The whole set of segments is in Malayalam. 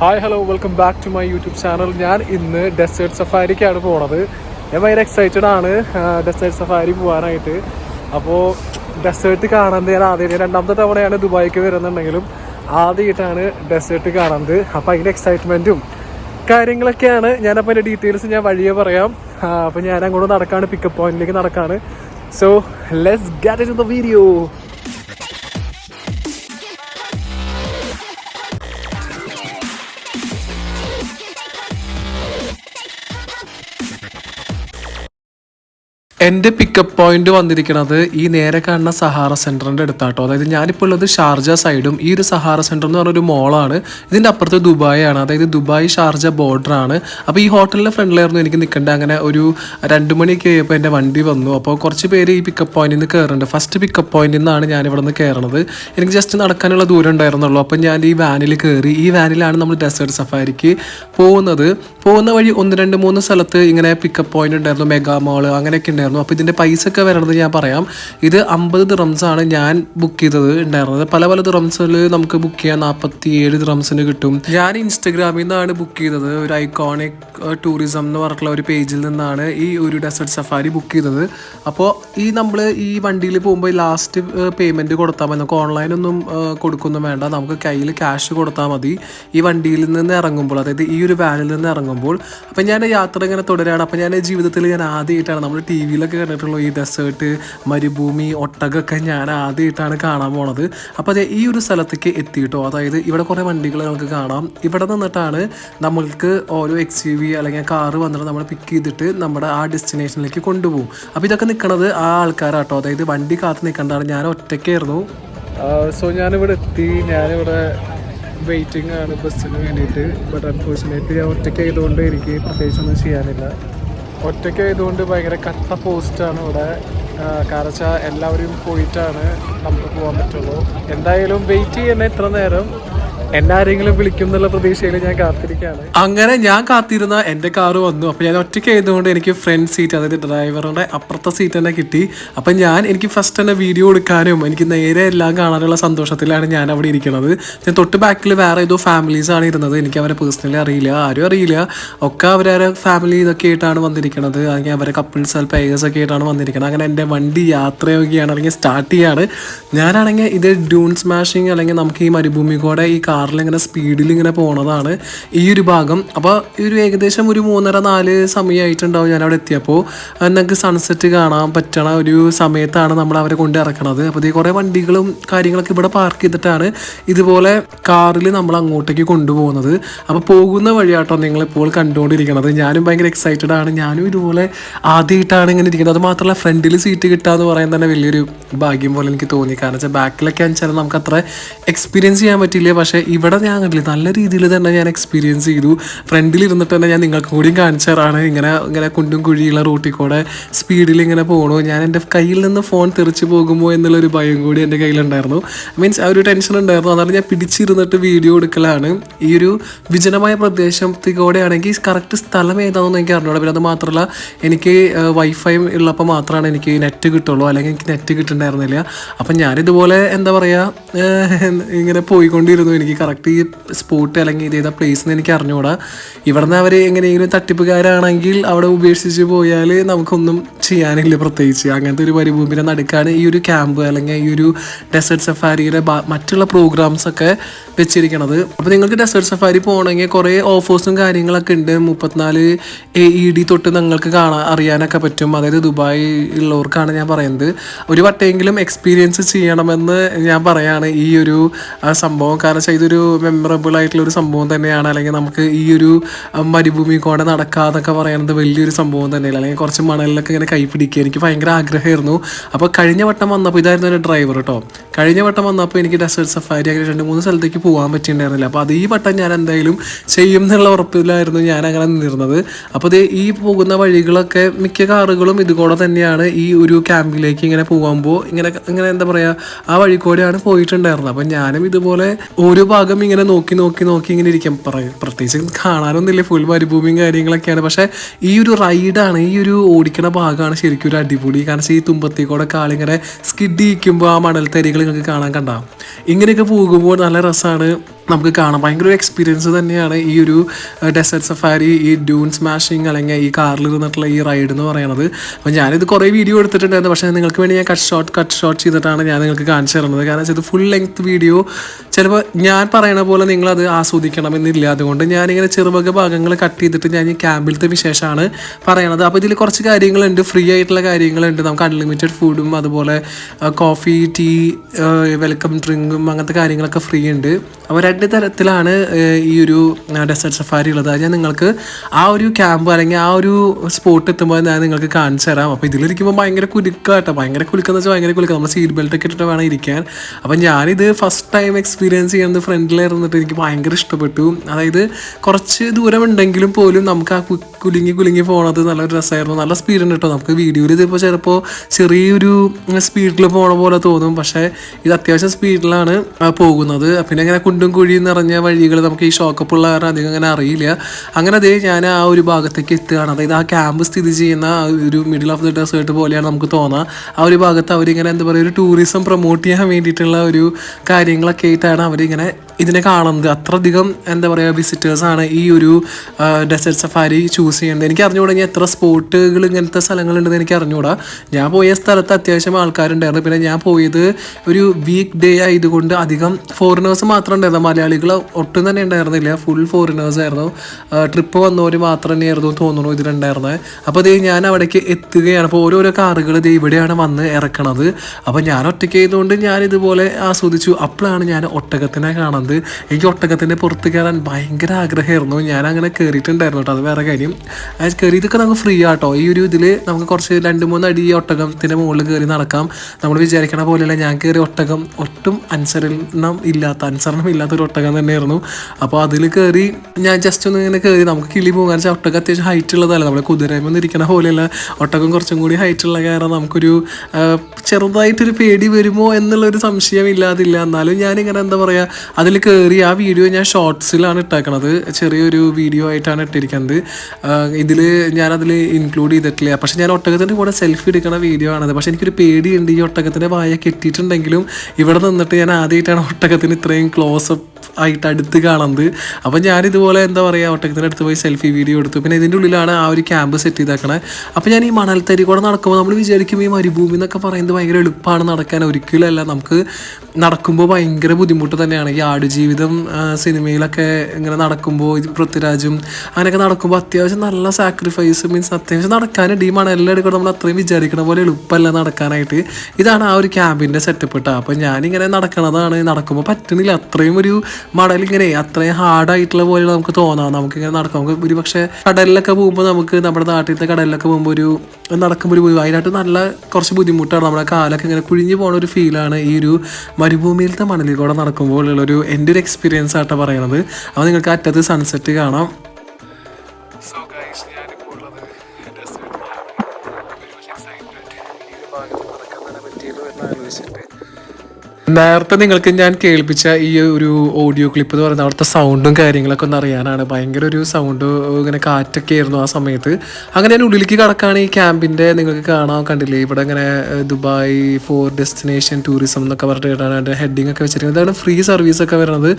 Hi hello welcome back to my YouTube channel ഞാൻ ഇന്ന് ഡെസേർട്ട് സഫാരിക്കാണ് പോണത്. ഞാൻ ഭയങ്കര എക്സൈറ്റഡ് ആണ് ഡെസേർട്ട് സഫാരി പോകാനായിട്ട് അപ്പോൾ ഡെസേർട്ട് കാണാൻ ഞാൻ ആദ്യം രണ്ടാമത്തെ തവണയാണ് ദുബായിക്ക് വരുന്നുണ്ടെങ്കിലും ആദ്യമായിട്ടാണ് ഡെസേർട്ട് കാണുന്നത് അപ്പോൾ അതിന്റെ എക്സൈറ്റ്മെന്റും കാര്യങ്ങളൊക്കെയാണ്. ഞാനപ്പോൾ അതിന്റെ ഡീറ്റെയിൽസ് ഞാൻ വഴിയെ പറയാം. അപ്പോൾ ഞാൻ അങ്ങോട്ട് നടക്കാണ് പിക്കപ്പ് പോയിന്റിലേക്ക് നടക്കാണ്. So let's get in the video എന്റെ പിക്കപ്പ് പോയിന്റ് വന്നിരിക്കുന്നത് ഈ നേരെ കാണുന്ന സഹാറ സെന്ററിന്റെ അടുത്താട്ടോ. അതായത് ഞാനിപ്പോൾ ഉള്ളത് ഷാർജ സൈഡും ഈ ഒരു സഹാറ സെന്റർ എന്ന് പറഞ്ഞൊരു മോളാണ് ഇതിന്റെ അപ്പുറത്ത് ദുബായ് ആണ്. അതായത് ദുബായ് ഷാർജ ബോർഡർ ആണ്. അപ്പോൾ ഈ ഹോട്ടലിന്റെ ഫ്രണ്ടിലായിരുന്നു എനിക്ക് നിൽക്കേണ്ടത് അങ്ങനെ ഒരു രണ്ട് മണിയൊക്കെ ആയപ്പോൾ എന്റെ വണ്ടി വന്നു. അപ്പോൾ കുറച്ച് പേര് ഈ പിക്കപ്പ് പോയിന്റിൽ നിന്ന് കയറുന്നുണ്ട് ഫസ്റ്റ് പിക്കപ്പ് പോയിന്റിൽ നിന്നാണ് ഞാൻ ഇവിടെ നിന്ന് കയറണത് എനിക്ക് ജസ്റ്റ് നടക്കാനുള്ള ദൂരം ഉണ്ടായിരുന്നുള്ളൂ. അപ്പോൾ ഞാൻ ഈ വാനിൽ കയറി ഈ വാനിലാണ് നമ്മൾ ഡെസേർട്ട് സഫാരിക്ക് പോകുന്നത്. പോകുന്ന വഴി ഒന്ന് രണ്ട് മൂന്ന് സ്ഥലത്ത് ഇങ്ങനെ പിക്കപ്പ് പോയിന്റ് ഉണ്ടായിരുന്നു മെഗാ മോൾ അങ്ങനെയൊക്കെ ഉണ്ടായിരുന്നു. അപ്പോൾ ഇതിന്റെ പൈസ ഒക്കെ വരണത് ഞാൻ പറയാം. ഇത് അമ്പത് ആണ് ഞാൻ ബുക്ക് ചെയ്തത് ഉണ്ടായിരുന്നത്. പല പല ദിറംസിൽ നമുക്ക് ബുക്ക് ചെയ്യാൻ നാൽപ്പത്തി ഏഴ് ദിറംസിന് കിട്ടും. ഞാൻ ഇൻസ്റ്റഗ്രാമിൽ നിന്നാണ് ബുക്ക് ചെയ്തത്. ഒരു ഐക്കോണിക് ടൂറിസം എന്ന് പറഞ്ഞിട്ടുള്ള ഒരു പേജിൽ നിന്നാണ് ഈ ഒരു ഡെസേർട്ട് സഫാരി ബുക്ക് ചെയ്തത്. അപ്പോൾ ഈ നമ്മൾ ഈ വണ്ടിയിൽ പോകുമ്പോൾ ലാസ്റ്റ് പേയ്മെന്റ് കൊടുത്താൽ മതി. നമുക്ക് ഓൺലൈനൊന്നും കൊടുക്കൊന്നും വേണ്ട. നമുക്ക് കയ്യിൽ ക്യാഷ് കൊടുത്താൽ മതി. ഈ വണ്ടിയിൽ നിന്ന് ഇറങ്ങുമ്പോൾ അതായത് ഈ ഒരു വാനിൽ നിന്ന് ഇറങ്ങുമ്പോൾ അപ്പം ഞാൻ യാത്ര ഇങ്ങനെ തുടരുകയാണ് അപ്പം ഞാൻ ജീവിതത്തിൽ ഞാൻ ആദ്യമായിട്ടാണ് നമ്മൾ ടി വിയിലൊക്കെ കണ്ടിട്ടുള്ള ഈ ഡെസേർട്ട് മരുഭൂമി ഒട്ടകൊക്കെ ഞാൻ ആദ്യമായിട്ടാണ് കാണാൻ പോണത്. അപ്പോൾ അതെ ഈ ഒരു സ്ഥലത്തേക്ക് എത്തിയിട്ടോ. അതായത് ഇവിടെ കുറേ വണ്ടികൾ നമുക്ക് കാണാം. ഇവിടെ നിന്നിട്ടാണ് നമ്മൾക്ക് ഓരോ എക്സ് യു വി അല്ലെങ്കിൽ കാറ് വന്നിട്ട് നമ്മൾ പിക്ക് ചെയ്തിട്ട് നമ്മുടെ ആ ഡെസ്റ്റിനേഷനിലേക്ക് കൊണ്ടുപോകും. അപ്പോൾ ഇതൊക്കെ നിൽക്കുന്നത് ആ ആൾക്കാരാട്ടോ. അതായത് വണ്ടി കാത്ത് നിൽക്കേണ്ടതാണ് ഞാൻ ഒറ്റയ്ക്കായിരുന്നു. സോ ഞാനിവിടെ എത്തി. ഞാനിവിടെ വെയിറ്റിംഗ് ആണ് ബസ്സിന് വേണ്ടിയിട്ട്. ബട്ട് അൺഫോർച്ചുനേറ്റ്ലി ഞാൻ ഒറ്റയ്ക്ക് ആയതുകൊണ്ട് എനിക്ക് പ്രത്യേകിച്ചൊന്നും ചെയ്യാനില്ല. ഒറ്റയ്ക്ക് ആയതുകൊണ്ട് ഭയങ്കര കട്ട പോസ്റ്റാണ് ഇവിടെ. കാരണം വെച്ചാൽ എല്ലാവരും പോയിട്ടാണ് നമുക്ക് പോകാൻ പറ്റുള്ളൂ. എന്തായാലും വെയിറ്റ് ചെയ്യുന്ന ഇത്ര നേരം. എന്നെ ആരെങ്കിലും വിളിക്കും എന്നുള്ള പ്രതീക്ഷയിൽ ഞാൻ കാത്തിരിക്കുകയാണ്. അങ്ങനെ ഞാൻ കാത്തിരുന്ന എന്റെ കാറ് വന്നു. അപ്പൊ ഞാൻ ഒറ്റയ്ക്ക് ആയതുകൊണ്ട് എനിക്ക് ഫ്രണ്ട് സീറ്റ് അതായത് ഡ്രൈവറുടെ അപ്പുറത്തെ സീറ്റ് തന്നെ കിട്ടി. അപ്പൊ ഞാൻ എനിക്ക് ഫസ്റ്റ് തന്നെ വീഡിയോ എടുക്കാനും എനിക്ക് നേരെ എല്ലാം കാണാനുള്ള സന്തോഷത്തിലാണ് ഞാൻ അവിടെ ഇരിക്കുന്നത്. ഞാൻ തൊട്ട് ബാക്കിൽ വേറെ ഏതോ ഫാമിലീസ് ആണ് ഇരുന്നത്. എനിക്ക് അവരെ പേഴ്സണലി അറിയില്ല ആരും അറിയില്ല. ഒക്കെ അവരെ ഫാമിലി ഇതൊക്കെ ആയിട്ടാണ് വന്നിരിക്കുന്നത്. അല്ലെങ്കിൽ അവരെ കപ്പിൾസ് പേയേഴ്സ് ഒക്കെ ആയിട്ടാണ് വന്നിരിക്കുന്നത്. അങ്ങനെ എന്റെ വണ്ടി യാത്രയൊക്കെയാണ് അല്ലെങ്കിൽ സ്റ്റാർട്ട് ചെയ്യാണ്. ഞാനാണെങ്കിൽ ഇത് ഡ്യൂൺ സ്മാഷിങ് അല്ലെങ്കിൽ നമുക്ക് ഈ മരുഭൂമി കൂടെ ഈ കാറിൽ ഇങ്ങനെ സ്പീഡിൽ ഇങ്ങനെ പോണതാണ് ഈ ഒരു ഭാഗം. അപ്പോൾ ഈ ഒരു ഏകദേശം ഒരു മൂന്നര നാല് സമയമായിട്ടുണ്ടാവും ഞാൻ അവിടെ എത്തിയപ്പോൾ നമുക്ക് സൺസെറ്റ് കാണാൻ പറ്റണ ഒരു സമയത്താണ് നമ്മൾ അവരെ കൊണ്ട് ഇറക്കണത്. അപ്പോൾ ഈ കുറേ വണ്ടികളും കാര്യങ്ങളൊക്കെ ഇവിടെ പാർക്ക് ചെയ്തിട്ടാണ് ഇതുപോലെ കാറിൽ നമ്മൾ അങ്ങോട്ടേക്ക് കൊണ്ടുപോകുന്നത്. അപ്പോൾ പോകുന്ന വഴിയാട്ടോ നിങ്ങളിപ്പോൾ കണ്ടുകൊണ്ടിരിക്കുന്നത് ഞാനും ഭയങ്കര എക്സൈറ്റഡ് ആണ്. ഞാനും ഇതുപോലെ ആദ്യമായിട്ടാണ് ഇങ്ങനെ ഇരിക്കുന്നത്. അത് മാത്രമല്ല ഫ്രണ്ടിൽ സീറ്റ് കിട്ടുക എന്ന് പറയാൻ തന്നെ വലിയൊരു ഭാഗ്യം പോലെ എനിക്ക് തോന്നി. കാരണം വെച്ചാൽ ബാക്കിലൊക്കെ വെച്ചാൽ നമുക്ക് അത്ര എക്സ്പീരിയൻസ് ചെയ്യാൻ പറ്റില്ല പക്ഷേ ഇവിടെ ഞാൻ കണ്ടില്ല നല്ല രീതിയിൽ തന്നെ ഞാൻ എക്സ്പീരിയൻസ് ചെയ്തു. ഫ്രണ്ടിലിരുന്നിട്ട് തന്നെ ഞാൻ നിങ്ങൾക്ക് കൂടിയും കാണിച്ചു തരാണ്. ഇങ്ങനെ ഇങ്ങനെ കുണ്ടും കുഴിയുള്ള റൂട്ടിൽ കൂടെ സ്പീഡിൽ ഇങ്ങനെ പോകണു ഞാൻ എന്റെ കയ്യിൽ നിന്ന് ഫോൺ തെറിച്ച് പോകുമോ എന്നുള്ളൊരു ഭയം കൂടി എന്റെ കയ്യിലുണ്ടായിരുന്നു. മീൻസ് ആ ഒരു ടെൻഷൻ ഉണ്ടായിരുന്നു. അതാണ് ഞാൻ പിടിച്ചിരുന്നിട്ട് വീഡിയോ എടുക്കലാണ്. ഈ ഒരു വിജനമായ പ്രദേശത്തിലൂടെ ആണെങ്കിൽ കറക്റ്റ് സ്ഥലം ഏതാണെന്ന് എനിക്ക് അറിഞ്ഞൂടാ. പിന്നെ അത് മാത്രമല്ല എനിക്ക് വൈഫൈ ഉള്ളപ്പോൾ മാത്രമാണ് എനിക്ക് നെറ്റ് കിട്ടുള്ളൂ. അല്ലെങ്കിൽ എനിക്ക് നെറ്റ് കിട്ടുന്നുണ്ടായിരുന്നില്ല അപ്പം ഞാനിതുപോലെ എന്താ പറയുക ഇങ്ങനെ പോയിക്കൊണ്ടിരുന്നു എനിക്ക് കറക്റ്റ് ഈ സ്പോട്ട് അല്ലെങ്കിൽ ഇത് ചെയ്ത പ്ലേസ് എന്ന് എനിക്ക് അറിഞ്ഞുകൂടാ ഇവിടുന്ന് അവർ എങ്ങനെയെങ്കിലും തട്ടിപ്പുകാരാണെങ്കിൽ അവിടെ ഉപേക്ഷിച്ച് പോയാൽ നമുക്കൊന്നും ചെയ്യാനില്ല പ്രത്യേകിച്ച്. അങ്ങനത്തെ ഒരു മരുഭൂമിയുടെ നടുക്കാണ് ഈ ഒരു ക്യാമ്പ് അല്ലെങ്കിൽ ഈ ഒരു ഡെസേർട്ട് സഫാരിയുടെ മറ്റുള്ള പ്രോഗ്രാംസ് ഒക്കെ വെച്ചിരിക്കണത്. അപ്പോൾ നിങ്ങൾക്ക് ഡെസേർട്ട് സഫാരി പോകണമെങ്കിൽ കുറേ ഓഫേഴ്സും കാര്യങ്ങളൊക്കെ ഉണ്ട്. മുപ്പത്തിനാല് എ ഇ ഡി തൊട്ട് നിങ്ങൾക്ക് കാണാൻ അറിയാനൊക്കെ പറ്റും. അതായത് ദുബായ് ഉള്ളവർക്കാണ് ഞാൻ പറയുന്നത്. ഒരു വട്ടമെങ്കിലും എക്സ്പീരിയൻസ് ചെയ്യണമെന്ന് ഞാൻ പറയാണ് ഈ ഒരു സംഭവം. കാരണം വെച്ചാൽ ഇതൊരു മെമ്മറബിൾ ആയിട്ടുള്ള ഒരു സംഭവം തന്നെയാണ്. അല്ലെങ്കിൽ നമുക്ക് ഈ ഒരു മരുഭൂമി കൂടെ നടക്കാന്നൊക്കെ പറയുന്നത് വലിയൊരു സംഭവം തന്നെയല്ല? അല്ലെങ്കിൽ കുറച്ച് മണലിലൊക്കെ ഇങ്ങനെ കൈ പിടിക്കുക എനിക്ക് ഭയങ്കര ആഗ്രഹമായിരുന്നു. അപ്പോൾ കഴിഞ്ഞ വട്ടം വന്നപ്പോൾ ഇതായിരുന്നു എന്റെ ഡ്രൈവർ കേട്ടോ കഴിഞ്ഞ വട്ടം വന്നപ്പോൾ എനിക്ക് ഡെസേർട്ട് സഫാരി അങ്ങനെ രണ്ട് മൂന്ന് സ്ഥലത്തേക്ക് പോകാൻ പറ്റിയിട്ടുണ്ടായിരുന്നില്ല. അപ്പോൾ അത് ഈ വട്ടം ഞാൻ എന്തായാലും ചെയ്യും എന്നുള്ള ഉറപ്പിലായിരുന്നു ഞാൻ അങ്ങനെ നിന്നിരുന്നത്. അപ്പോൾ ഇത് ഈ പോകുന്ന വഴികളൊക്കെ മിക്ക കാറുകളും ഇതുകൂടെ തന്നെയാണ് ഈ ഒരു ക്യാമ്പിലേക്ക് ഇങ്ങനെ പോകുമ്പോൾ ഇങ്ങനെ ഇങ്ങനെ എന്താ പറയുക ആ വഴി കൂടെയാണ് പോയിട്ടുണ്ടായിരുന്നത്. അപ്പം ഞാനും ഇതുപോലെ ഓരോ ഭാഗം ഇങ്ങനെ നോക്കി നോക്കി നോക്കി ഇങ്ങനെ ഇരിക്കാം. പറയും പ്രത്യേകിച്ച് കാണാനൊന്നുമില്ല ഫുൾ മരുഭൂമിയും കാര്യങ്ങളൊക്കെയാണ്. പക്ഷേ ഈ ഒരു റൈഡാണ് ഈ ഒരു ഓടിക്കണ ഭാഗമാണ് ശരിക്കും ഒരു അടിപൊളി. കാരണം ഈ തുമ്പത്തേക്കൂടെ കാളിങ്ങനെ സ്കിഡ് ഇരിക്കുമ്പോൾ ആ മണൽ തരികൾ നിങ്ങൾക്ക് കാണാൻ കണ്ടാം. ഇങ്ങനെയൊക്കെ പോകുമ്പോൾ നല്ല രസമാണ് നമുക്ക് കാണാം. ഭയങ്കര ഒരു എക്സ്പീരിയൻസ് തന്നെയാണ് ഈ ഒരു ഡെസേർട്ട് സഫാരി ഈ ഡ്യൂൺ സ്മാഷിങ് അല്ലെങ്കിൽ ഈ കാറിൽ ഇരുന്നിട്ടുള്ള ഈ റൈഡ് എന്ന് പറയുന്നത് അപ്പോൾ ഞാനിത് കുറേ വീഡിയോ എടുത്തിട്ടുണ്ടായിരുന്നു. പക്ഷേ നിങ്ങൾക്ക് വേണ്ടി ഞാൻ കട്ട് ഷോട്ട് കട്ട് ഷോട്ട് ചെയ്തിട്ടാണ് ഞാൻ നിങ്ങൾക്ക് കാണിച്ചു തരുന്നത്. കാരണം ഇത് ഫുൾ ലെങ്ത് വീഡിയോ ചിലപ്പോൾ ഞാൻ പറയണ പോലെ നിങ്ങളത് ആസ്വദിക്കണമെന്നില്ല. അതുകൊണ്ട് ഞാനിങ്ങനെ ചെറുപക ഭാഗങ്ങൾ കട്ട് ചെയ്തിട്ട് ഞാൻ ഈ ക്യാമ്പിലത്തെ വിശേഷമാണ് പറയണത്. അപ്പോൾ ഇതിൽ കുറച്ച് കാര്യങ്ങളുണ്ട്. ഫ്രീ ആയിട്ടുള്ള കാര്യങ്ങളുണ്ട്. നമുക്ക് അൺലിമിറ്റഡ് ഫുഡും അതുപോലെ കോഫി ടീ വെൽക്കം ഡ്രിങ്കും അങ്ങനത്തെ കാര്യങ്ങളൊക്കെ ഫ്രീ ഉണ്ട്. അപ്പോൾ രണ്ട് തരത്തിലാണ് ഈ ഒരു ഡെസേർട്ട് സഫാരി ഉള്ളത്. ഞാൻ നിങ്ങൾക്ക് ആ ഒരു ക്യാമ്പ് അല്ലെങ്കിൽ ആ ഒരു സ്പോട്ട് എത്തുമ്പോൾ ഞാൻ നിങ്ങൾക്ക് കാണിച്ചു തരാം. അപ്പോൾ ഇതിലിരിക്കുമ്പോൾ ഭയങ്കര കുലുക്കാട്ടോ ഭയങ്കര കുലുക്കെന്ന് വെച്ചാൽ ഭയങ്കര കുലുക്കുക നമ്മൾ സീറ്റ് ബെൽറ്റ് ഒക്കെ ഇട്ടിട്ട് വേണം ഇരിക്കാൻ. അപ്പം ഞാനിത് ഫസ്റ്റ് ടൈം എക്സ്പീരിയൻസ് ചെയ്യുന്നത് ഫ്രണ്ടിലിരുന്നിട്ട് എനിക്ക് ഭയങ്കര ഇഷ്ടപ്പെട്ടു. അതായത് കുറച്ച് ദൂരം ഉണ്ടെങ്കിലും പോലും നമുക്ക് ആ കുലുങ്ങി കുലുങ്ങി പോണത് നല്ലൊരു രസമായിരുന്നു നല്ല സ്പീഡ് ഉണ്ട് കേട്ടോ നമുക്ക് വീഡിയോയിൽ ഇതിപ്പോൾ ചിലപ്പോൾ ചെറിയൊരു സ്പീഡിൽ പോണ പോലെ തോന്നും. പക്ഷേ ഇത് അത്യാവശ്യം സ്പീഡിലാണ് പോകുന്നത്. പിന്നെ അങ്ങനെ കുണ്ടും കുഴിയും നിറഞ്ഞ വഴികൾ നമുക്ക് ഈ ഷോക്കപ്പുള്ള കാരണം അധികം അങ്ങനെ അറിയില്ല. അങ്ങനെ അതേ ഞാൻ ആ ഒരു ഭാഗത്തേക്ക് എത്തുകയാണ്. അതായത് ആ ക്യാമ്പ് സ്ഥിതി ചെയ്യുന്ന ഒരു മിഡിൽ ഓഫ് ദി ഡെസേർട്ട് പോലെയാണ് നമുക്ക് തോന്നുക ആ ഒരു ഭാഗത്ത് അവരിങ്ങനെ എന്താ പറയുക ഒരു ടൂറിസം പ്രൊമോട്ട് ചെയ്യാൻ വേണ്ടിയിട്ടുള്ള ഒരു കാര്യങ്ങളൊക്കെ ആയിട്ടാണ് അവരിങ്ങനെ ഇതിനെ കാണുന്നത്. അത്രയധികം എന്താ പറയുക വിസിറ്റേഴ്സാണ് ഈ ഒരു ഡെസേർട്ട് സഫാരി ചൂസ് ചെയ്യുന്നത്. എനിക്ക് അറിഞ്ഞുകൂടാ എത്ര സ്പോട്ടുകൾ ഇങ്ങനത്തെ സ്ഥലങ്ങളുണ്ടെന്ന് എനിക്ക് അറിഞ്ഞുകൂടാ. ഞാൻ പോയ സ്ഥലത്ത് അത്യാവശ്യം ആൾക്കാരുണ്ടായിരുന്നു. പിന്നെ ഞാൻ പോയത് ഒരു വീക്ക് ഡേ ആയതുകൊണ്ട് അധികം ഫോറിനേഴ്സ് മാത്രം ഉണ്ടായിരുന്നു. മലയാളികൾ ഒട്ടും തന്നെ ഉണ്ടായിരുന്നില്ല. ഫുൾ ഫോറിനേഴ്സ് ആയിരുന്നു. ട്രിപ്പ് വന്നവർ മാത്രം തന്നെയായിരുന്നു തോന്നുന്നു ഇതിലുണ്ടായിരുന്നത് അപ്പോൾ ദേ ഞാൻ അവിടേക്ക് എത്തുകയാണ്. അപ്പോൾ ഓരോരോ കാറുകൾ ദേ ഇവിടെയാണ് വന്ന് ഇറക്കണത്. അപ്പോൾ ഞാൻ ഒറ്റയ്ക്ക് ചെയ്തുകൊണ്ട് ഞാൻ ഇതുപോലെ ആസ്വദിച്ചു. അപ്പോഴാണ് ഞാൻ ഒട്ടകത്തിനെ കാണുന്നത്. എനിക്ക് ഒട്ടകത്തിന്റെ പുറത്ത് കയറാൻ ഭയങ്കര ആഗ്രഹമായിരുന്നു. ഞാൻ അങ്ങനെ കയറിയിട്ടുണ്ടായിരുന്നു കേട്ടോ. അത് വേറെ കാര്യം. അത് കയറിയതൊക്കെ നമുക്ക് ഫ്രീ ആട്ടോ. ഈ ഒരു ഇതിൽ നമുക്ക് കുറച്ച് രണ്ട് മൂന്ന് അടി ഈ ഒട്ടകത്തിന്റെ മുകളിൽ കയറി നടക്കാം. നമ്മൾ വിചാരിക്കണ പോലെയല്ല. ഞാൻ കയറി ഒട്ടകം ഒട്ടും അനുസരണം ഇല്ലാത്ത അനുസരണം ഇല്ലാത്ത ഒരു ഒട്ടകം തന്നെയായിരുന്നു. അപ്പോൾ അതിൽ കയറി ഞാൻ ജസ്റ്റ് ഒന്ന് ഇങ്ങനെ കയറി നമുക്ക് കിളി പോകാൻ വെച്ചാൽ ഒട്ടകം അത്യാവശ്യം ഹൈറ്റ് ഉള്ളതല്ല? നമ്മുടെ കുതിരയിൽ ഇരിക്കണ പോലെയല്ല. ഒട്ടകം കുറച്ചും കൂടി ഹൈറ്റ് ഉള്ള കാരണം നമുക്കൊരു ചെറുതായിട്ടൊരു പേടി വരുമോ എന്നുള്ളൊരു സംശയം ഇല്ലാതില്ല. എന്നാലും ഞാനിങ്ങനെ എന്താ പറയുക അതിൽ കയറി ആ വീഡിയോ ഞാൻ ഷോർട്സിലാണ് ഇട്ടേക്കണത്. ചെറിയൊരു വീഡിയോ ആയിട്ടാണ് ഇട്ടിരിക്കുന്നത് ഇതിൽ ഞാനതിൽ ഇൻക്ലൂഡ് ചെയ്തിട്ടില്ല. പക്ഷെ ഞാൻ ഒട്ടകത്തിന്റെ കൂടെ സെൽഫി എടുക്കണ വീഡിയോ ആണത്. പക്ഷേ എനിക്കൊരു പേടിയുണ്ട് ഈ ഒട്ടകത്തിന്റെ വായ കെട്ടിയിട്ടുണ്ടെങ്കിലും ഇവിടെ നിന്നിട്ട് ഞാൻ ആദ്യമായിട്ടാണ് ഒട്ടകത്തിന് ഇത്രയും ക്ലോസ് അപ്പ് ആയിട്ട് അടുത്ത് കാണുന്നത് അപ്പം ഞാനിതുപോലെ എന്താ പറയുക ഒട്ടകത്തിന്റെ അടുത്ത് പോയി സെൽഫി വീഡിയോ എടുത്തു. പിന്നെ ഇതിന്റെ ഉള്ളിലാണ് ആ ഒരു ക്യാമ്പ് സെറ്റ് ചെയ്തേക്കണേ. അപ്പോൾ ഞാൻ ഈ മണൽത്തരി കൂടെ നടക്കുമ്പോൾ നമ്മൾ വിചാരിക്കും ഈ മരുഭൂമി എന്നൊക്കെ പറയുന്നത് ഭയങ്കര എളുപ്പമാണ് നടക്കാൻ. ഒരിക്കലല്ല നമുക്ക് നടക്കുമ്പോൾ ഭയങ്കര ബുദ്ധിമുട്ട് തന്നെയാണ്. ഈ ആടുജീവിതം സിനിമയിലൊക്കെ ഇങ്ങനെ നടക്കുമ്പോൾ ഈ പൃഥ്വിരാജും അങ്ങനെയൊക്കെ നടക്കുമ്പോൾ അത്യാവശ്യം നല്ല സാക്രിഫൈസ് മീൻസ് അത്യാവശ്യം നടക്കാനുണ്ട്. ഈ മണലിന്റെ അടുക്കൂടെ നമ്മൾ അത്രയും വിചാരിക്കണ പോലെ എളുപ്പമല്ല നടക്കാനായിട്ട്. ഇതാണ് ആ ഒരു ക്യാമ്പിന്റെ സെറ്റപ്പ് ഇട്ടാ അപ്പം ഞാനിങ്ങനെ നടക്കണതാണ്. നടക്കുമ്പോൾ പറ്റുന്നില്ല. അത്രയും ഒരു മടലിങ്ങനെ അത്രയും ഹാർഡായിട്ടുള്ള പോലെ നമുക്ക് തോന്നാം. നമുക്കിങ്ങനെ നടക്കാം. നമുക്ക് ഒരു പക്ഷേ കടലിലൊക്കെ പോകുമ്പോൾ നമുക്ക് നമ്മുടെ നാട്ടിലത്തെ കടലിലൊക്കെ പോകുമ്പോൾ ഒരു നടക്കുമ്പോൾ ഒരു അതിനായിട്ട് നല്ല കുറച്ച് ബുദ്ധിമുട്ടാണ്. നമ്മുടെ കാലൊക്കെ ഇങ്ങനെ കുഴിഞ്ഞു പോണ ഒരു ഫീലാണ് ഈ ഒരു മരുഭൂമിയിലത്തെ മണലിൽ കൂടെ നടക്കുമ്പോൾ ഉള്ളൊരു എന്റെ ഒരു എക്സ്പീരിയൻസ് ആയിട്ടാണ് പറയണത്. അപ്പോൾ നിങ്ങൾക്ക് അറ്റത്ത് സൺസെറ്റ് കാണാം. നേരത്തെ നിങ്ങൾക്ക് ഞാൻ കേൾപ്പിച്ച ഈ ഒരു ഓഡിയോ ക്ലിപ്പ് എന്ന് പറയുന്നത് അവിടുത്തെ സൗണ്ടും കാര്യങ്ങളൊക്കെ ഒന്ന് അറിയാനാണ്. ഭയങ്കര ഒരു സൗണ്ട് ഇങ്ങനെ കാറ്റൊക്കെ ആയിരുന്നു ആ സമയത്ത്. അങ്ങനെ ഞാൻ ഉള്ളിലേക്ക് കടക്കാണ് ഈ ക്യാമ്പിന്റെ നിങ്ങൾക്ക് കാണാൻ കണ്ടില്ലേ? ഇവിടെ ഇങ്ങനെ ദുബായ് ഫോർ ഡെസ്റ്റിനേഷൻ ടൂറിസം എന്നൊക്കെ പറഞ്ഞിട്ട് ഹെഡിങ് ഒക്കെ വെച്ചിരിക്കുന്നത്. അതാണ് ഫ്രീ സർവീസ് ഒക്കെ വരുന്നത്.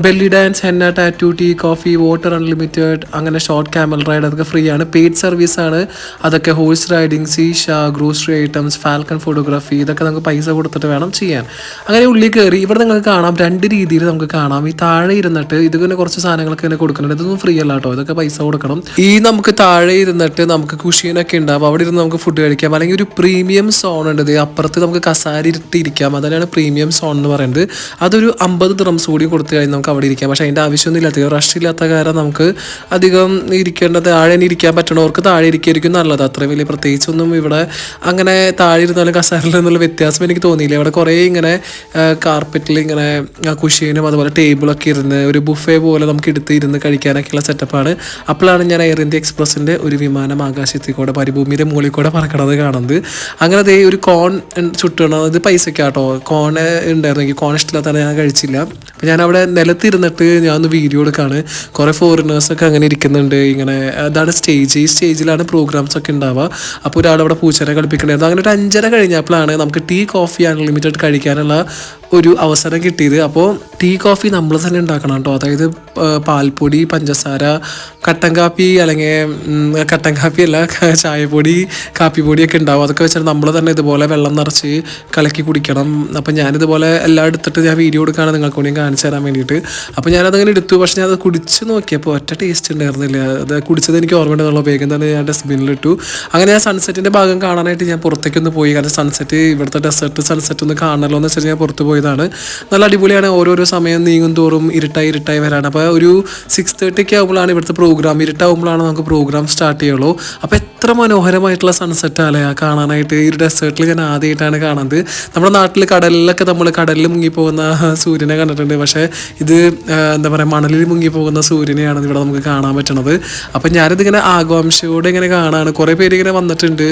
Belly dance henna tattoo tea coffee water unlimited അങ്ങനെ ഷോർട്ട് ക്യാമൽ റൈഡ് അതൊക്കെ ഫ്രീ ആണ്. പെയ്ഡ് സർവീസ് ആണ്. അതൊക്കെ horse riding shisha grocery items falcon photography ഇതൊക്കെ നമുക്ക് പൈസ കൊടുത്തിട്ട് വേണം ചെയ്യാൻ. അങ്ങനെ ഉള്ളിൽ കയറി ഇവിടെ നിങ്ങൾക്ക് കാണാം രണ്ട് രീതിയിൽ നമുക്ക് കാണാം. ഈ താഴെ ഇരുന്നിട്ട് ഇതിങ്ങനെ കുറച്ച് സാധനങ്ങളൊക്കെ ഇങ്ങനെ കൊടുക്കുന്നുണ്ട്. ഇതൊന്നും ഫ്രീ അല്ല കേട്ടോ. ഇതൊക്കെ പൈസ കൊടുക്കണം. ഈ നമുക്ക് താഴെ ഇരുന്നിട്ട് നമുക്ക് കുഷീനൊക്കെ ഉണ്ടാവും. അവിടെ ഇരുന്ന് നമുക്ക് ഫുഡ് കഴിക്കാം. അല്ലെങ്കിൽ ഒരു പ്രീമിയം സോൺ ഉണ്ട് അപ്പുറത്ത് നമുക്ക് കസാര ഇട്ടിരിക്കാം. അതന്നെയാണ് പ്രീമിയം സോൺ എന്ന് പറയുന്നത്. അതൊരു അമ്പത് ഡ്രംസ് കൂടി കൊടുത്തു കഴിഞ്ഞാൽ നമുക്ക് അവിടെ ഇരിക്കാം. പക്ഷേ അതിന്റെ ആവശ്യമൊന്നും ഇല്ലാത്ത റഷ് ഇല്ലാത്ത കാരണം നമുക്ക് അധികം ഇരിക്കേണ്ടത് താഴെ ഇരിക്കാൻ പറ്റണവർക്ക് താഴെ ഇരിക്കായിരിക്കും നല്ലത്. അത്രയും വലിയ പ്രത്യേകിച്ചൊന്നും ഇവിടെ അങ്ങനെ താഴെ ഇരുന്നാലും കസാരയിൽ നിന്നുള്ള വ്യത്യാസം എനിക്ക് തോന്നിയില്ല. ഇവിടെ കുറേ ഇങ്ങനെ കാർപ്പറ്റിൽ ഇങ്ങനെ കുഷീനും അതുപോലെ ടേബിളൊക്കെ ഇരുന്ന് ഒരു ബുഫേ പോലെ നമുക്ക് എടുത്ത് ഇരുന്ന് കഴിക്കാനൊക്കെയുള്ള സെറ്റപ്പാണ് അപ്പോഴാണ് ഞാൻ എയർ ഇന്ത്യ എക്സ്പ്രസിന്റെ ഒരു വിമാനം ആകാശത്തിൽ കൂടെ പരിഭൂമിയുടെ മുകളിൽ കൂടെ പറക്കണത് കാണുന്നത്. അങ്ങനെ അതേ ഒരു കോൺ ചുട്ടണം ഇത് പൈസക്കാട്ടോ കോൺ ഉണ്ടായിരുന്നെങ്കിൽ കോൺ ഇഷ്ടമില്ലാത്തതാണ് ഞാൻ കഴിച്ചില്ല. അപ്പം ഞാൻ അവിടെ നിലത്തിരുന്നിട്ട് ഞാൻ ഒന്ന് വീഡിയോ എടുക്കാണ്. കുറേ ഫോറിനേഴ്സൊക്കെ അങ്ങനെ ഇരിക്കുന്നുണ്ട്. ഇങ്ങനെ അതാണ് സ്റ്റേജ് ഈ സ്റ്റേജിലാണ് പ്രോഗ്രാംസ് ഒക്കെ ഉണ്ടാവുക. അപ്പോൾ ഒരാൾ അവിടെ പൂച്ചനെ കളിപ്പിക്കണമായിരുന്നു അങ്ങനെ ഒരു അഞ്ചര കഴിഞ്ഞപ്പോഴാണ് നമുക്ക് ടീ കോഫി അൺലിമിറ്റഡ് കഴിക്കാനുള്ള 嗯。ഒരു അവസരം കിട്ടിയത്. അപ്പോൾ ടീ കോഫി നമ്മൾ തന്നെ ഉണ്ടാക്കണം കേട്ടോ. അതായത് പാൽപ്പൊടി പഞ്ചസാര കട്ടൻ കാപ്പി അല്ലെങ്കിൽ കട്ടൻ കാപ്പി അല്ല ചായപ്പൊടി കാപ്പിപ്പൊടിയൊക്കെ ഉണ്ടാവും. അതൊക്കെ വെച്ചാൽ നമ്മൾ തന്നെ ഇതുപോലെ വെള്ളം നിറച്ച് കലക്കി കുടിക്കണം. അപ്പം ഞാനിതുപോലെ എല്ലാം എടുത്തിട്ട് ഞാൻ വീഡിയോ എടുക്കുകയാണ് നിങ്ങൾക്ക് വേണ്ടി കാണിച്ചു തരാൻ വേണ്ടിയിട്ട്. അപ്പോൾ ഞാനതങ്ങനെ എടുത്തു. പക്ഷേ ഞാൻ അത് കുടിച്ച് നോക്കിയപ്പോൾ ഒറ്റ ടേസ്റ്റ് ഉണ്ടായിരുന്നില്ല. അത് കുടിച്ചത് എനിക്ക് ഓർമ്മ ഉണ്ടെന്നുള്ള വേഗം തന്നെ ഞാൻ ഡസ്റ്റ്ബിനിലിട്ടു അങ്ങനെ ഞാൻ സൺസെറ്റിന്റെ ഭാഗം കാണാനായിട്ട് ഞാൻ പുറത്തേക്കൊന്ന് പോയി. കാരണം സൺസെറ്റ് ഇവിടുത്തെ ഡെസേർട്ട് സൺസെറ്റ് ഒന്ന് കാണണമല്ലോ എന്ന് വെച്ചാൽ ഞാൻ പുറത്ത് പോയതാണ്. നല്ല അടിപൊളിയാണ്. ഓരോരോ സമയം നീങ്ങും തോറും ഇരുട്ടായി ഇരുട്ടായി വരാണ്. അപ്പോൾ ഒരു സിക്സ് തേർട്ടിക്ക് ആകുമ്പോഴാണ് ഇവിടുത്തെ പ്രോഗ്രാം ഇരുട്ടാകുമ്പോഴാണ് നമുക്ക് പ്രോഗ്രാം സ്റ്റാർട്ട് ചെയ്യുള്ളൂ. അപ്പോൾ എത്ര മനോഹരമായിട്ടുള്ള സൺസെറ്റ് അല്ലേ? കാണാനായിട്ട് ഈ ഒരു ഡെസേർട്ടിൽ ഞാൻ ആദ്യമായിട്ടാണ് കാണുന്നത്. നമ്മുടെ നാട്ടിൽ കടലിലൊക്കെ നമ്മൾ കടലിൽ മുങ്ങിപ്പോകുന്ന സൂര്യനെ കണ്ടിട്ടുണ്ട്. പക്ഷേ ഇത് എന്താ പറയുക മണലിൽ മുങ്ങിപ്പോകുന്ന സൂര്യനെയാണ് ഇവിടെ നമുക്ക് കാണാൻ പറ്റണത്. അപ്പം ഞാനിതിങ്ങനെ ആകാംക്ഷയോടെ ഇങ്ങനെ കാണാണ്. കുറേ പേര് ഇങ്ങനെ വന്നിട്ടുണ്ട്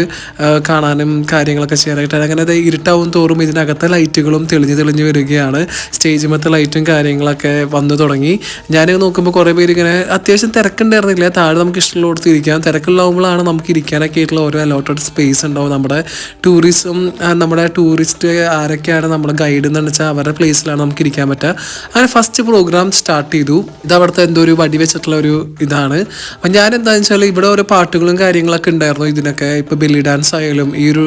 കാണാനും കാര്യങ്ങളൊക്കെ ചെയ്യാനായിട്ട്. അങ്ങനെ ഇരുട്ടാവും തോറും ഇതിനകത്തെ ലൈറ്റുകളും തെളിഞ്ഞ് തെളിഞ്ഞ് വരികയാണ്. സ്റ്റേജ് മത്തെ ലൈറ്റും കാര്യങ്ങളൊക്കെ വന്നു തുടങ്ങി. ഞാൻ നോക്കുമ്പോൾ കുറേ പേര് ഇങ്ങനെ അത്യാവശ്യം തിരക്കുണ്ടായിരുന്നില്ല. താഴെ നമുക്ക് ഇഷ്ടമുള്ളിടത്ത് ഇരിക്കാം. തിരക്കുള്ളാകുമ്പോഴാണ് നമുക്ക് ഇരിക്കാനൊക്കെ ആയിട്ടുള്ള ഓരോ അലോട്ടഡ് സ്പേസ് ഉണ്ടാവും. നമ്മുടെ ടൂറിസം നമ്മുടെ ടൂറിസ്റ്റ് ആരൊക്കെയാണ് നമ്മൾ ഗൈഡ് എന്ന് വെച്ചാൽ അവരുടെ പ്ലേസിലാണ് നമുക്ക് ഇരിക്കാൻ പറ്റുക. അങ്ങനെ ഫസ്റ്റ് പ്രോഗ്രാം സ്റ്റാർട്ട് ചെയ്തു. ഇത് അവിടുത്തെ എന്തോ ഒരു വടി വെച്ചിട്ടുള്ള ഒരു ഇതാണ്. അപ്പം ഞാൻ എന്താണെന്ന് വെച്ചാൽ ഇവിടെ ഓരോ പാട്ടുകളും കാര്യങ്ങളൊക്കെ ഉണ്ടായിരുന്നു ഇതിനൊക്കെ. ഇപ്പോൾ ബില്ലി ഡാൻസ് ആയാലും ഈ ഒരു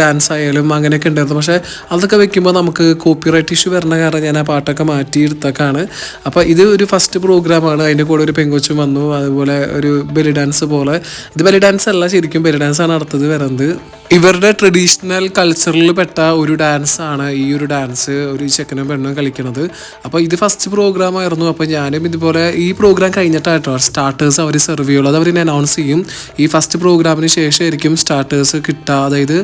ഡാൻസ് ആയാലും അങ്ങനെയൊക്കെ ഉണ്ടായിരുന്നു. പക്ഷേ അതൊക്കെ വെക്കുമ്പോൾ നമുക്ക് കോപ്പിറൈറ്റ് ഇഷ്യൂ വരണ കാരണം ഞാൻ ആ പാട്ടൊക്കെ മാറ്റിയെടുത്തക്കാണ് അപ്പോൾ ഇത് ഒരു ഫസ്റ്റ് പ്രോഗ്രാമാണ് അതിന്റെ കൂടെ ഒരു പെങ്കൊച്ചും വന്നു. അതുപോലെ ഒരു ബലി ഡാൻസ് പോലെ. ഇത് ബലി ഡാൻസ് അല്ല ശരിക്കും ബലി ഡാൻസ് ആണ് അടുത്തത് വരുന്നത് ഇവരുടെ ട്രഡീഷണൽ കൾച്ചറിൽ പെട്ട ഒരു ഡാൻസ് ആണ് ഈ ഒരു ഡാൻസ് ഒരു ചെക്കനും പെണ്ണും കളിക്കുന്നത് അപ്പോൾ ഇത് ഫസ്റ്റ് പ്രോഗ്രാം ആയിരുന്നു. അപ്പോൾ ഞാനും ഇതുപോലെ ഈ പ്രോഗ്രാം കഴിഞ്ഞിട്ടായിട്ടോ സ്റ്റാർട്ടേഴ്സ് അവർ സെർവ് ചെയ്യുള്ളൂ. അത് അവർ അനൗൺസ് ചെയ്യും. ഈ ഫസ്റ്റ് പ്രോഗ്രാമിന് ശേഷമായിരിക്കും സ്റ്റാർട്ടേഴ്സ് കിട്ടുക അതായത്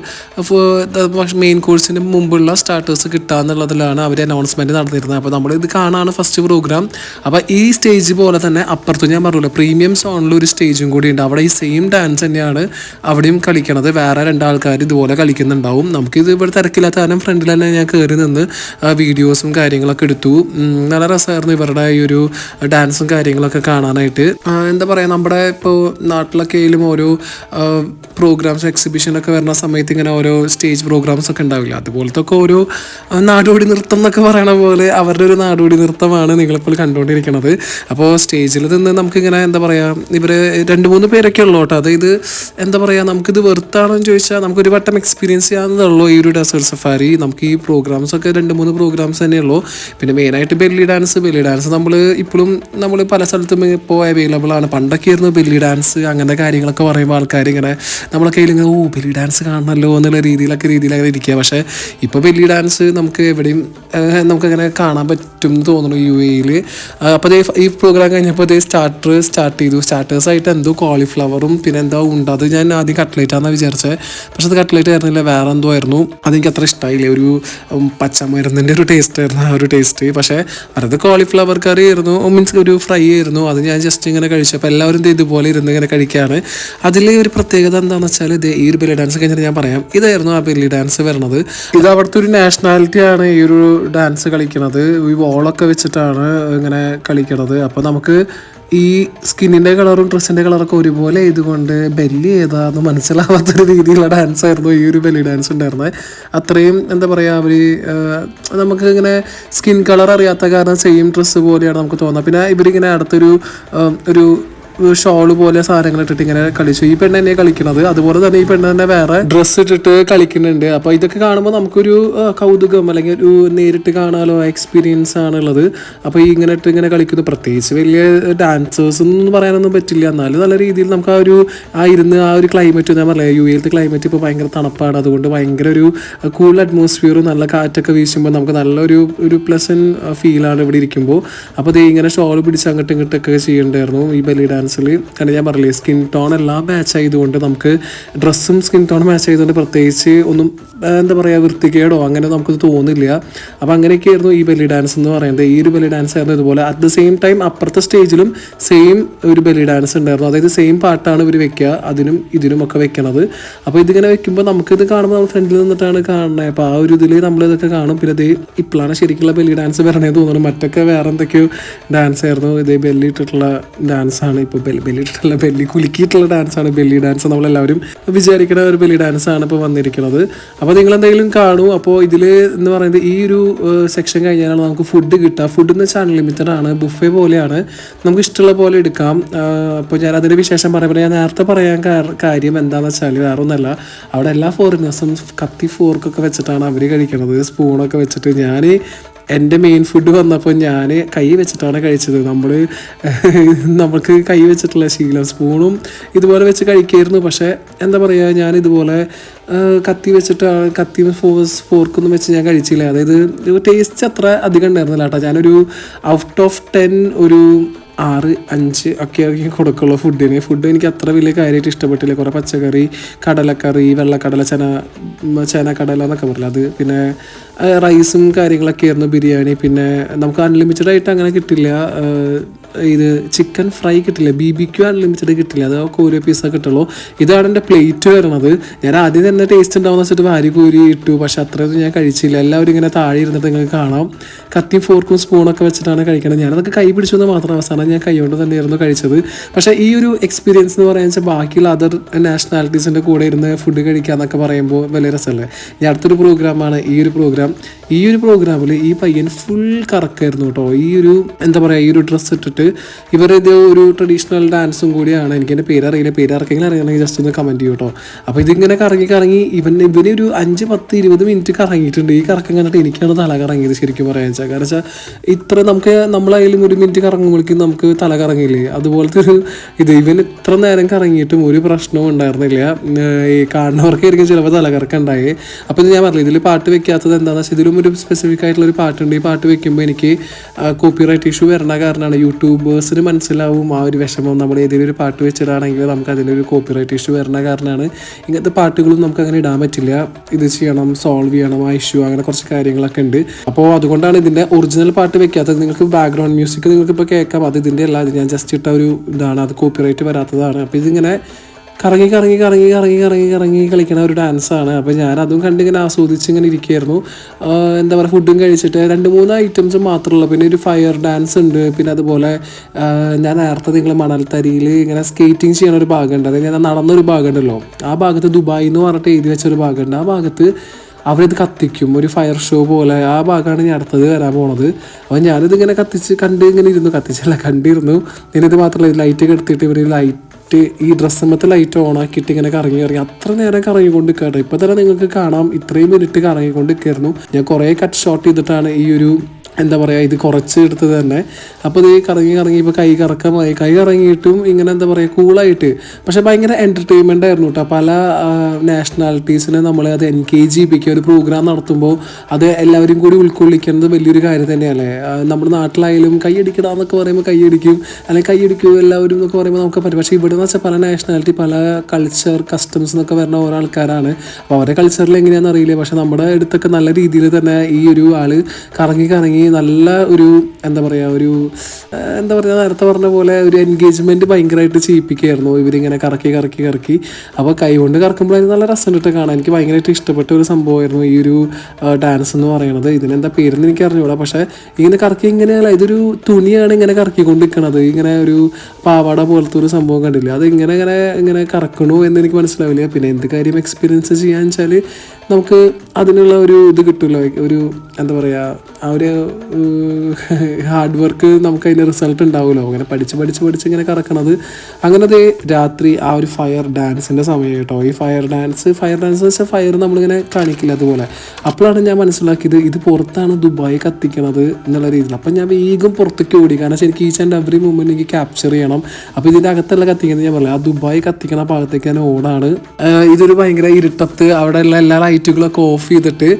മെയിൻ കോഴ്സിന് മുമ്പുള്ള സ്റ്റാർട്ടേഴ്സ് കിട്ടുക എന്നുള്ളതിലാണ് അവർ അനൗൺസ്മെന്റ് നടന്നിരുന്നത്. അപ്പോൾ നമ്മൾ ഇത് കാണാണ് ഫസ്റ്റ് പ്രോഗ്രാം അപ്പോൾ ഈ സ്റ്റേജ് പോലെ തന്നെ അപ്പുറത്തും ഞാൻ പറഞ്ഞല്ലോ പ്രീമിയം സോണിൽ ഒരു സ്റ്റേജും കൂടി ഉണ്ട്. അവിടെ ഈ സെയിം ഡാൻസ് തന്നെയാണ് അവിടെയും കളിക്കണത്. വേറെ രണ്ടാൾക്കാർ ഇതുപോലെ കളിക്കുന്നുണ്ടാവും. നമുക്കിത് ഇവിടെ തിരക്കില്ലാത്ത കാരണം ഫ്രണ്ടിൽ തന്നെ ഞാൻ കയറി നിന്ന് വീഡിയോസും കാര്യങ്ങളൊക്കെ എടുത്തു. നല്ല രസമായിരുന്നു ഇവരുടെ ഈ ഒരു ഡാൻസും കാര്യങ്ങളൊക്കെ കാണാനായിട്ട്. എന്താ പറയുക നമ്മുടെ ഇപ്പോൾ നാട്ടിലൊക്കെ ആയാലും ഓരോ പ്രോഗ്രാംസ് എക്സിബിഷനൊക്കെ വരുന്ന സമയത്ത് ഇങ്ങനെ ഓരോ സ്റ്റേജ് പ്രോഗ്രാംസ് ഒക്കെ ഉണ്ടാവില്ല? അതുപോലത്തെ ഒക്കെ ഓരോ നാടോടി നൃത്തം എന്നൊക്കെ പറയണ പോലെ അവരുടെ ഒരു നാടോടി നൃത്തമാണ് നിങ്ങളിപ്പോൾ കണ്ടുകൊണ്ടിരിക്കുന്നത്. അപ്പോൾ സ്റ്റേജിൽ നിന്ന് നമുക്കിങ്ങനെ എന്താ പറയുക ഇവർ രണ്ട് മൂന്ന് പേരൊക്കെ ഉള്ളൂ കേട്ടോ. അതായത് എന്താ പറയുക നമുക്കിത് വെറുത്താണെന്ന് ചോദിച്ചാൽ നമുക്ക് ഒരു വട്ടം എക്സ്പീരിയൻസ് ചെയ്യാവുന്നതുള്ളൂ ഈ ഒരു ഡെസേർട്ട് സഫാരി നമുക്ക് ഈ പ്രോഗ്രാംസ് ഒക്കെ രണ്ട് മൂന്ന് പ്രോഗ്രാംസ് തന്നെയുള്ളൂ. പിന്നെ മെയിനായിട്ട് ബെല്ലി ഡാൻസ് ബെല്ലി ഡാൻസ് നമ്മൾ ഇപ്പോഴും നമ്മൾ പല സ്ഥലത്തും ഇപ്പോൾ അവൈലബിൾ ആണ്. പണ്ടൊക്കെ ആയിരുന്നു ബെല്ലി ഡാൻസ് അങ്ങനത്തെ കാര്യങ്ങളൊക്കെ പറയുമ്പോൾ ആൾക്കാർ ഇങ്ങനെ നമ്മളെ കയ്യിൽ ഇങ്ങനെ ഓ ബെല്ലി ഡാൻസ് കാണണമല്ലോ എന്നുള്ള രീതിയിലൊക്കെ രീതിയിലങ്ങനെ ഇരിക്കുക പക്ഷേ ഇപ്പോൾ ബെല്ലി ഡാൻസ് നമുക്ക് എവിടെയും നമുക്കങ്ങനെ കാണാൻ പറ്റും എന്ന് തോന്നുന്നു യു എയിൽ അപ്പോൾ അതേ ഈ പ്രോഗ്രാം കഴിഞ്ഞപ്പോൾ അതേ സ്റ്റാർട്ടർ സ്റ്റാർട്ട് ചെയ്തു. സ്റ്റാർട്ടേഴ്സായിട്ട് എന്തോ കോളിഫ്ലവറും പിന്നെ എന്തോ ഉണ്ട്? അത് ഞാൻ ആദ്യം കട്ട്ലേറ്റാന്നാണ് വിചാരിച്ചത് പക്ഷെ അത് കട്ട്ലേറ്റ് ആയിരുന്നില്ല വേറെ എന്തോ ആയിരുന്നു. അതെനിക്ക് അത്ര ഇഷ്ടമായില്ല ഒരു പച്ചമരുന്നിന്റെ ഒരു ടേസ്റ്റ് ആയിരുന്നു ആ ഒരു ടേസ്റ്റ് പക്ഷേ അത് കോളിഫ്ലവർ കറി ആയിരുന്നു. മീൻസ് ഒരു ഫ്രൈ ആയിരുന്നു. അത് ഞാൻ ജസ്റ്റ് ഇങ്ങനെ കഴിച്ചപ്പോൾ എല്ലാവരും ഇതുപോലെ ഇരുന്ന് ഇങ്ങനെ കഴിക്കുകയാണ് അതിൽ ഒരു പ്രത്യേകത എന്താണെന്ന് വെച്ചാൽ ഇത് ഈ ഒരു ബെല്ലി ഡാൻസ് കഴിഞ്ഞിട്ട് ഞാൻ പറയാം. ഇതായിരുന്നു ആ ബെല്ലി ഡാൻസ് വരണത്. ഇത് അവിടുത്തെ ഒരു നാഷണാലിറ്റി ആണ് ഈ ഒരു ഡാൻസ് കളിക്കുന്നത് ഈ വോളൊക്കെ വെച്ചിട്ടാണ് ഇങ്ങനെ കളിക്കണത്. അപ്പോൾ നമുക്ക് ഈ സ്കിന്നിന്റെ കളറും ഡ്രസ്സിന്റെ കളറൊക്കെ ഒരുപോലെ ഇതുകൊണ്ട് ബെല്ലി ഏതാന്ന് മനസ്സിലാവാത്തൊരു രീതിയിലുള്ള ഡാൻസ് ആയിരുന്നു. ഈ ഒരു ബെല്ലി ഡാൻസ് ഉണ്ടായിരുന്നത്. അത്രയും എന്താ പറയുക അവർ നമുക്ക് ഇങ്ങനെ സ്കിൻ കളർ അറിയാത്ത കാരണം സെയിം ഡ്രസ്സ് പോലെയാണ് നമുക്ക് തോന്നുന്നത്. പിന്നെ ഇവരിങ്ങനെ അടുത്തൊരു ഒരു ഷോൾ പോലെ സാധനങ്ങൾ ഇട്ടിട്ട് ഇങ്ങനെ കളിച്ചു. ഈ പെണ്ണ് തന്നെ കളിക്കണത്. അതുപോലെ തന്നെ ഈ പെണ്ണ് തന്നെ വേറെ ഡ്രസ്സ് ഇട്ടിട്ട് കളിക്കുന്നുണ്ട്. അപ്പൊ ഇതൊക്കെ കാണുമ്പോൾ നമുക്കൊരു കൗതുകം അല്ലെങ്കിൽ ഒരു നേരിട്ട് കാണാലോ എക്സ്പീരിയൻസ് ആണുള്ളത്. അപ്പൊ ഈ ഇങ്ങനെ ഇട്ട് ഇങ്ങനെ കളിക്കുന്നു. പ്രത്യേകിച്ച് വലിയ ഡാൻസേഴ്സ് ഒന്നും പറയാനൊന്നും പറ്റില്ല. എന്നാലും നല്ല രീതിയിൽ നമുക്ക് ആ ഒരു ആ ഇരുന്ന് ആ ഒരു ക്ലൈമറ്റ് ഞാൻ പറയാം യു എയിലത്തെ ക്ലൈമറ്റ് ഇപ്പോൾ ഭയങ്കര തണുപ്പാണ്. അതുകൊണ്ട് ഭയങ്കര ഒരു കൂൾ അറ്റ്മോസ്ഫിയറും നല്ല കാറ്റൊക്കെ വീശുമ്പോൾ നമുക്ക് നല്ലൊരു ഒരു പ്ലസൻ ഫീലാണ് ഇവിടെ ഇരിക്കുമ്പോൾ അപ്പോൾ ഇത് ഇങ്ങനെ ഷോൾ പിടിച്ച് അങ്ങോട്ടും ഇങ്ങോട്ടൊക്കെ ചെയ്യണ്ടായിരുന്നു ഈ ബലി ഡാൻസിൽ കാരണം ഞാൻ പറഞ്ഞില്ലേ സ്കിൻ ടോൺ എല്ലാം മാച്ച് ആയതുകൊണ്ട് നമുക്ക് ഡ്രസ്സും സ്കിൻ ടോൺ മാച്ച് ആയതുകൊണ്ട് പ്രത്യേകിച്ച് ഒന്നും എന്താ പറയുക വൃത്തികേടോ അങ്ങനെ നമുക്കത് തോന്നില്ല. അപ്പോൾ അങ്ങനെയൊക്കെയായിരുന്നു ഈ ബലി ഡാൻസ് എന്ന് പറയുന്നത്. ഈ ഒരു ബലി ഡാൻസ് ആയിരുന്നു ഇതുപോലെ. അറ്റ് ദ സെയിം ടൈം അപ്പുറത്തെ സ്റ്റേജിലും സെയിം ഒരു ബലി ഡാൻസ് ഉണ്ടായിരുന്നു. അതായത് സെയിം പാട്ടാണ് ഇവർ വെക്കുക. അതിനും ഇതിനും ഒക്കെ വെക്കണത്. അപ്പോൾ ഇതിങ്ങനെ വെക്കുമ്പോൾ നമുക്കിത് കാണുമ്പോൾ നമ്മൾ ഫ്രണ്ടിൽ നിന്നിട്ടാണ് കാണുന്നത്. അപ്പോൾ ആ ഒരു ഇതിൽ നമ്മളിതൊക്കെ കാണും. പിന്നെ ഇത് ഇപ്പോഴാണ് ശരിക്കുള്ള ബലി ഡാൻസ് വരണേ തോന്നുന്നു. മറ്റൊക്കെ വേറെ എന്തൊക്കെയോ ഡാൻസ് ആയിരുന്നു. ഇതേ ബെല്ലി ഇട്ടിട്ടുള്ള ഡാൻസ് ആണ് ഇപ്പോൾ ഇപ്പോൾ ബെല്ലി ബെല്ലിയിട്ടുള്ള ബെല്ലി കുലുക്കിയിട്ടുള്ള ഡാൻസാണ് ബെല്ലി ഡാൻസ് നമ്മളെല്ലാവരും വിചാരിക്കുന്ന ഒരു ബെല്ലി ഡാൻസാണ് ഇപ്പോൾ വന്നിരിക്കുന്നത്. അപ്പോൾ നിങ്ങൾ എന്തെങ്കിലും കാണൂ. അപ്പോൾ ഇതിൽ എന്ന് പറയുന്നത് ഈ ഒരു സെക്ഷൻ കഴിഞ്ഞാലാണ് നമുക്ക് ഫുഡ് കിട്ടുക. ഫുഡ് എന്ന് വെച്ചാൽ അൺലിമിറ്റഡ് ആണ്. ബുഫേ പോലെയാണ്. നമുക്ക് ഇഷ്ടമുള്ള പോലെ എടുക്കാം. അപ്പോൾ ഞാൻ അതിന്റെ വിശേഷം പറയുമ്പോൾ ഞാൻ നേരത്തെ പറയാൻ കാര്യം എന്താണെന്ന് വെച്ചാൽ വേറെ ഒന്നല്ല അവിടെ എല്ലാ ഫോറിനേഴ്സും കത്തി ഫോർക്കൊക്കെ വെച്ചിട്ടാണ് അവർ കഴിക്കുന്നത് സ്പൂണൊക്കെ വെച്ചിട്ട് ഞാൻ എന്റെ മെയിൻ ഫുഡ് വന്നപ്പോൾ ഞാൻ കൈ വെച്ചിട്ടാണ് കഴിച്ചത്. നമ്മൾ നമുക്ക് കൈ വെച്ചിട്ടുള്ള ശീലം സ്പൂണും ഇതുപോലെ വെച്ച് കഴിക്കായിരുന്നു. പക്ഷേ എന്താ പറയുക ഞാൻ ഇതുപോലെ കത്തി വെച്ചിട്ടാണ് കത്തി ഫോഴ്സ് ഫോർക്കൊന്നും വെച്ച് ഞാൻ കഴിച്ചില്ല. അതായത് ടേസ്റ്റ് അത്ര അധികം ഉണ്ടായിരുന്നില്ല കേട്ടോ. ഞാനൊരു ഔട്ട് ഓഫ് ടെൻ ഒരു ആറ് അഞ്ച് ഒക്കെ ആയിരിക്കും കൊടുക്കുള്ളൂ ഫുഡിന് ഫുഡ് എനിക്ക് അത്ര വലിയ കാര്യമായിട്ട് ഇഷ്ടപ്പെട്ടില്ല. കുറേ പച്ചക്കറി കടലക്കറി വെള്ളക്കടല ചന കടല എന്നൊക്കെ പറയില്ല അത് പിന്നെ റൈസും കാര്യങ്ങളൊക്കെ ആയിരുന്നു ബിരിയാണി. പിന്നെ നമുക്ക് അൺലിമിറ്റഡ് ആയിട്ട് അങ്ങനെ കിട്ടില്ല. ഇത് ചിക്കൻ ഫ്രൈ കിട്ടില്ല. ബി ബി ക്യു അൺലിമിറ്റഡ് കിട്ടില്ല. അത് കോരിയ പീസൊക്കെ കിട്ടുള്ളൂ. ഇതാണ് എന്റെ പ്ലേറ്റ് വരണത് ഞാൻ ആദ്യം തന്നെ ടേസ്റ്റ് ഉണ്ടാവുന്ന വെച്ചിട്ട് വാരി കോരി ഇട്ടു. പക്ഷെ അത്രയൊന്നും ഞാൻ കഴിച്ചില്ല. എല്ലാവരും ഇങ്ങനെ താഴെ ഇരുന്നിട്ട് നിങ്ങൾക്ക് കാണാം. കത്തിയും ഫോർക്കും സ്പൂണൊക്കെ വെച്ചിട്ടാണ് കഴിക്കുന്നത് ഞാനതൊക്കെ കൈ പിടിച്ചെന്ന് മാത്രം അവസാനം ഞാൻ കൈകൊണ്ട് തന്നെയായിരുന്നു കഴിച്ചത്. പക്ഷേ ഈ ഒരു എക്സ്പീരിയൻസ് എന്ന് പറയുന്നത് വെച്ചാൽ ബാക്കിയുള്ള അതർ നാഷണാലിറ്റീസിന്റെ കൂടെ ഇരുന്ന് ഫുഡ് കഴിക്കുക എന്നൊക്കെ പറയുമ്പോൾ വലിയ രസമല്ലേ? ഞാൻ അടുത്തൊരു പ്രോഗ്രാമാണ് ഈ ഒരു പ്രോഗ്രാം ഈ ഒരു പ്രോഗ്രാമിൽ ഈ പയ്യൻ ഫുൾ കറക്കായിരുന്നു കേട്ടോ. ഈ ഒരു എന്താ പറയുക ഈ ഒരു ഡ്രസ്സ് ഇട്ടിട്ട് ഇവരിത് ഒരു ട്രഡീഷണൽ ഡാൻസും കൂടിയാണ്. എനിക്ക് എന്റെ പേര് അറിയില്ല. പേര് ആർക്കെങ്കിലും അറിയണമെങ്കിൽ ജസ്റ്റ് ഒന്ന് കമന്റ് ചെയ്യൂ കേട്ടോ അപ്പോൾ ഇതിങ്ങനെ കറങ്ങി കറങ്ങി ഇവൻ ഇവന് ഒരു അഞ്ച് പത്ത് ഇരുപത് മിനിറ്റ് കറങ്ങിയിട്ടുണ്ട്. ഈ കറക്കം കണ്ടിട്ട് എനിക്കാണ് തല കറങ്ങിയത് ശരിക്കും പറയാൻ വെച്ചാൽ കാരണം വെച്ചാൽ ഇത്ര നമുക്ക് നമ്മളായാലും ഒരു മിനിറ്റ് കറങ്ങുമ്പോഴേക്കും നമുക്ക് തല കറങ്ങില്ലേ? അതുപോലത്തെ ഒരു ഇത് ഇവൻ ഇത്ര നേരം കറങ്ങിയിട്ടും ഒരു പ്രശ്നവും ഉണ്ടായിരുന്നില്ല. ഈ കാണുന്നവർക്കായിരിക്കും ചിലപ്പോൾ തലകറക്കം ഉണ്ടായേ. അപ്പോൾ ഇത് ഞാൻ പറഞ്ഞു ഇതിൽ പാട്ട് വെക്കാത്തത് എന്താണെന്ന് വെച്ചാൽ ഇതിലും ഒരു സ്പെസിഫിക് ആയിട്ടുള്ള ഒരു പാട്ടുണ്ട്. ഈ പാട്ട് വെക്കുമ്പോൾ എനിക്ക് കോപ്പിറൈറ്റ് ഇഷ്യൂ വരണ കാരണമാണ് യൂട്യൂബേഴ്സിന് മനസ്സിലാവും ആ ഒരു വിഷമം. നമ്മൾ ഏതെങ്കിലും ഒരു പാട്ട് വെച്ചിടാണെങ്കിൽ നമുക്ക് അതിനൊരു കോപ്പിറൈറ്റ് ഇഷ്യൂ വരണ കാരണമാണ്. ഇങ്ങനത്തെ പാട്ടുകളും നമുക്ക് അങ്ങനെ ഇടാൻ പറ്റില്ല. ഇത് ചെയ്യണം സോൾവ് ചെയ്യണം ആ ഇഷ്യൂ അങ്ങനെ കുറച്ച് കാര്യങ്ങളൊക്കെ ഉണ്ട്. അപ്പോൾ അതുകൊണ്ടാണ് ഇതിന്റെ ഒറിജിനൽ പാട്ട് വെക്കാത്തത്. നിങ്ങൾക്ക് ബാക്ക്ഗ്രൗണ്ട് മ്യൂസിക് നിങ്ങൾക്ക് ഇപ്പോൾ കേൾക്കാം. അത് ഇതിന്റെ അല്ല. അത് ഞാൻ ജസ്റ്റ് ഇട്ട ഒരു ഇതാണ്. അത് കോപ്പിറൈറ്റ് വരാത്തതാണ്. അപ്പോൾ ഇതിങ്ങനെ കറങ്ങി കറങ്ങി കറങ്ങി കറങ്ങി കറങ്ങി കറങ്ങി കളിക്കണ ഒരു ഡാൻസാണ് അപ്പോൾ ഞാൻ അതും കണ്ടിങ്ങനെ ആസ്വദിച്ച് ഇങ്ങനെ ഇരിക്കുകയായിരുന്നു. എന്താ പറയുക ഫുഡും കഴിച്ചിട്ട് രണ്ട് മൂന്ന് ഐറ്റംസ് മാത്രമല്ല പിന്നെ ഒരു ഫയർ ഡാൻസ് ഉണ്ട്. പിന്നെ അതുപോലെ ഞാൻ നേരത്തെ നിങ്ങൾ മണൽത്തരിയിൽ ഇങ്ങനെ സ്കേറ്റിംഗ് ചെയ്യണ ഒരു ഭാഗമുണ്ട്. അതായത് ഞാൻ നടന്നൊരു ഭാഗമുണ്ടല്ലോ. ആ ഭാഗത്ത് ദുബായ് എന്ന് പറഞ്ഞിട്ട് എഴുതി വെച്ചൊരു ഭാഗമുണ്ട്. ആ ഭാഗത്ത് അവരിത് കത്തിക്കും. ഒരു ഫയർ ഷോ പോലെ. ആ ഭാഗമാണ് ഞാൻ അടുത്തത് വരാൻ പോണത്. അപ്പോൾ ഞാനിത് ഇങ്ങനെ കത്തിച്ച് കണ്ട് ഇങ്ങനെ ഇരുന്നു. കത്തിച്ചല്ല കണ്ടിരുന്നു. ഇനി ഇത് മാത്രമല്ല ലൈറ്റ് കെടുത്തിട്ട് ഇവർ ലൈറ്റ് ഈ ഡ്രസ്സമ്മത്തെ ലൈറ്റ് ഓൺ ആക്കിയിട്ട് ഇങ്ങനെ കറങ്ങി കറങ്ങി അത്ര നേരം കറങ്ങിക്കൊണ്ട് കയറും ഇപ്പൊ തന്നെ നിങ്ങൾക്ക് കാണാം ഇത്രയും മിനിറ്റ് കറങ്ങിക്കൊണ്ട് കയറുന്നു ഞാൻ കുറേ കട്ട് ഷോട്ട് ചെയ്തിട്ടാണ് ഈ ഒരു എന്താ പറയുക ഇത് കുറച്ച് എടുത്തത് തന്നെ. അപ്പോൾ ഇത് കറങ്ങി കറങ്ങി ഇപ്പോൾ കൈ കറക്കമായി. കൈ കറങ്ങിയിട്ടും ഇങ്ങനെ എന്താ പറയുക കൂളായിട്ട്. പക്ഷേ ഭയങ്കര എന്റർടൈൻമെന്റ് ആയിരുന്നു കേട്ടോ പല നാഷണാലിറ്റീസിനെ നമ്മൾ അത് എൻഗേജ് ചെയ്യിപ്പിക്കുക ഒരു പ്രോഗ്രാം നടത്തുമ്പോൾ അത് എല്ലാവരും കൂടി ഉൾക്കൊള്ളിക്കുന്നത് വലിയൊരു കാര്യം തന്നെയല്ലേ? നമ്മുടെ നാട്ടിലായാലും കൈയടിക്കടാ എന്നൊക്കെ പറയുമ്പോൾ കൈയടിക്കും അല്ലെങ്കിൽ കൈയടിക്കും എല്ലാവരും എന്നൊക്കെ പറയുമ്പോൾ നമുക്ക് പറ്റും. പക്ഷേ ഇവിടെ എന്ന് വെച്ചാൽ പല നാഷണാലിറ്റി പല കൾച്ചർ കസ്റ്റംസ് എന്നൊക്കെ വരുന്ന ഓരോ ആൾക്കാരാണ്. അപ്പോൾ അവരുടെ കൾച്ചറിൽ എങ്ങനെയാണെന്ന് അറിയില്ല. പക്ഷേ നമ്മുടെ അടുത്തൊക്കെ നല്ല രീതിയിൽ തന്നെ ഈ ഒരു ആൾ കറങ്ങി കറങ്ങി നല്ല ഒരു എന്താ പറയുക ഒരു എന്താ പറയുക നേരത്തെ പറഞ്ഞ പോലെ ഒരു എൻഗേജ്മെന്റ് ഭയങ്കരമായിട്ട് ചെയ്യിപ്പിക്കുകയായിരുന്നു ഇവരിങ്ങനെ കറക്കി കറക്കി കറക്കി. അപ്പോൾ കൈ കൊണ്ട് കറക്കുമ്പോൾ അതിന് നല്ല രസമുണ്ട് കാണാൻ. എനിക്ക് ഭയങ്കരമായിട്ട് ഇഷ്ടപ്പെട്ട ഒരു സംഭവമായിരുന്നു ഈ ഒരു ഡാൻസ് എന്ന് പറയുന്നത്. ഇതിനെന്താ പേരെന്ന് എനിക്ക് അറിഞ്ഞൂടാ പക്ഷേ ഇങ്ങനെ കറക്കി ഇങ്ങനെയല്ല ഇതൊരു തുണിയാണ് ഇങ്ങനെ കറക്കിക്കൊണ്ട് നിൽക്കണത് ഇങ്ങനെ ഒരു പാവാട പോലത്തെ ഒരു സംഭവം കണ്ടില്ല? അത് ഇങ്ങനെ ഇങ്ങനെ ഇങ്ങനെ കറക്കണു എന്ന് എനിക്ക് മനസ്സിലാവില്ല. പിന്നെ എന്ത് കാര്യം എക്സ്പീരിയൻസ് ചെയ്യാന്ന് വെച്ചാൽ നമുക്ക് അതിനുള്ള ഒരു ഇത് കിട്ടുമല്ലോ ഒരു എന്താ പറയുക ആ ഒരു ഹാർഡ് വർക്ക് നമുക്ക് അതിന്റെ റിസൾട്ട് ഉണ്ടാവുമല്ലോ. അങ്ങനെ പഠിച്ച് പഠിച്ച് പഠിച്ച് ഇങ്ങനെ കറക്കണത്. അങ്ങനത്തെ രാത്രി ആ ഒരു ഫയർ ഡാൻസിന്റെ സമയം കേട്ടോ. ഈ ഫയർ ഡാൻസ് ഫയർ ഡാൻസ് വെച്ചാൽ ഫയർ നമ്മളിങ്ങനെ കാണിക്കില്ല അതുപോലെ. അപ്പോഴാണ് ഞാൻ മനസ്സിലാക്കിയത് ഇത് പുറത്താണ് ദുബായ് കത്തിക്കണത് എന്നുള്ള രീതിയിൽ. അപ്പം ഞാൻ വേഗം പുറത്തേക്ക് ഓടി. കാരണം വെച്ചാൽ എനിക്ക് ഈച്ച് ആൻഡ് എവറി മൂമെന്റ് എനിക്ക് ക്യാപ്ചർ ചെയ്യണം. അപ്പോൾ ഇതിന്റെ അകത്തല്ല കത്തിക്കുന്നത് ഞാൻ പറയാം ആ ദുബായ് കത്തിക്കണ ഭാഗത്തേക്ക് ഞാൻ ഓടാണ്. ഇതൊരു ഭയങ്കര ഇരുട്ടത്ത് അവിടെയുള്ള എല്ലാ ലൈറ്റുകളൊക്കെ ഓഫ് ചെയ്തിട്ട്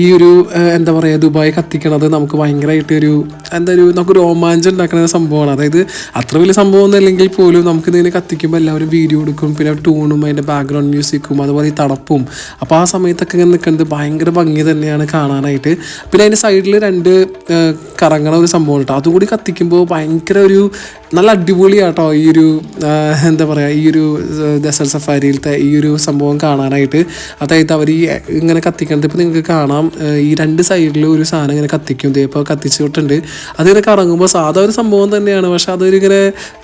ഈ ഒരു എന്താ പറയുക ദുബായ് കത്തിക്കണത് നമുക്ക് ഭയങ്കരമായിട്ട് ഒരു എന്താ ഒരു നമുക്ക് രോമാഞ്ചം ഉണ്ടാക്കുന്ന സംഭവമാണ്. അതായത് അത്ര വലിയ സംഭവം ഒന്നും അല്ലെങ്കിൽ പോലും നമുക്ക് ഇതിനെ കത്തിക്കുമ്പോൾ എല്ലാവരും വീഡിയോ എടുക്കും പിന്നെ ടൂണും അതിന്റെ ബാക്ക്ഗ്രൗണ്ട് മ്യൂസിക്കും അതുപോലെ ഈ തണുപ്പും. അപ്പോൾ ആ സമയത്തൊക്കെ ഇങ്ങനെ നിൽക്കുന്നത് ഭയങ്കര ഭംഗി തന്നെയാണ് കാണാനായിട്ട്. പിന്നെ അതിന്റെ സൈഡിൽ രണ്ട് കറങ്ങണ ഒരു സംഭവം കേട്ടോ അതുകൂടി കത്തിക്കുമ്പോൾ ഭയങ്കര ഒരു നല്ല അടിപൊളിയാട്ടോ ഈ ഒരു എന്താ പറയുക ഈ ഒരു ദസൽ സഫാരിയിലത്തെ ഈ ഒരു സംഭവം കാണാനായിട്ട്. അതായത് അവർ ഈ ഇങ്ങനെ കത്തിക്കണത് ഇപ്പോൾ നിങ്ങൾക്ക് കാണാം. ഈ രണ്ട് സൈഡിൽ ഒരു സാധനം ഇങ്ങനെ കത്തിക്കും ദേ ഇപ്പോൾ കത്തിച്ചിട്ടുണ്ട് അതിങ്ങനെ കറങ്ങുമ്പോൾ സാധാ ഒരു സംഭവം തന്നെയാണ്. പക്ഷെ അതൊരിങ്ങനെ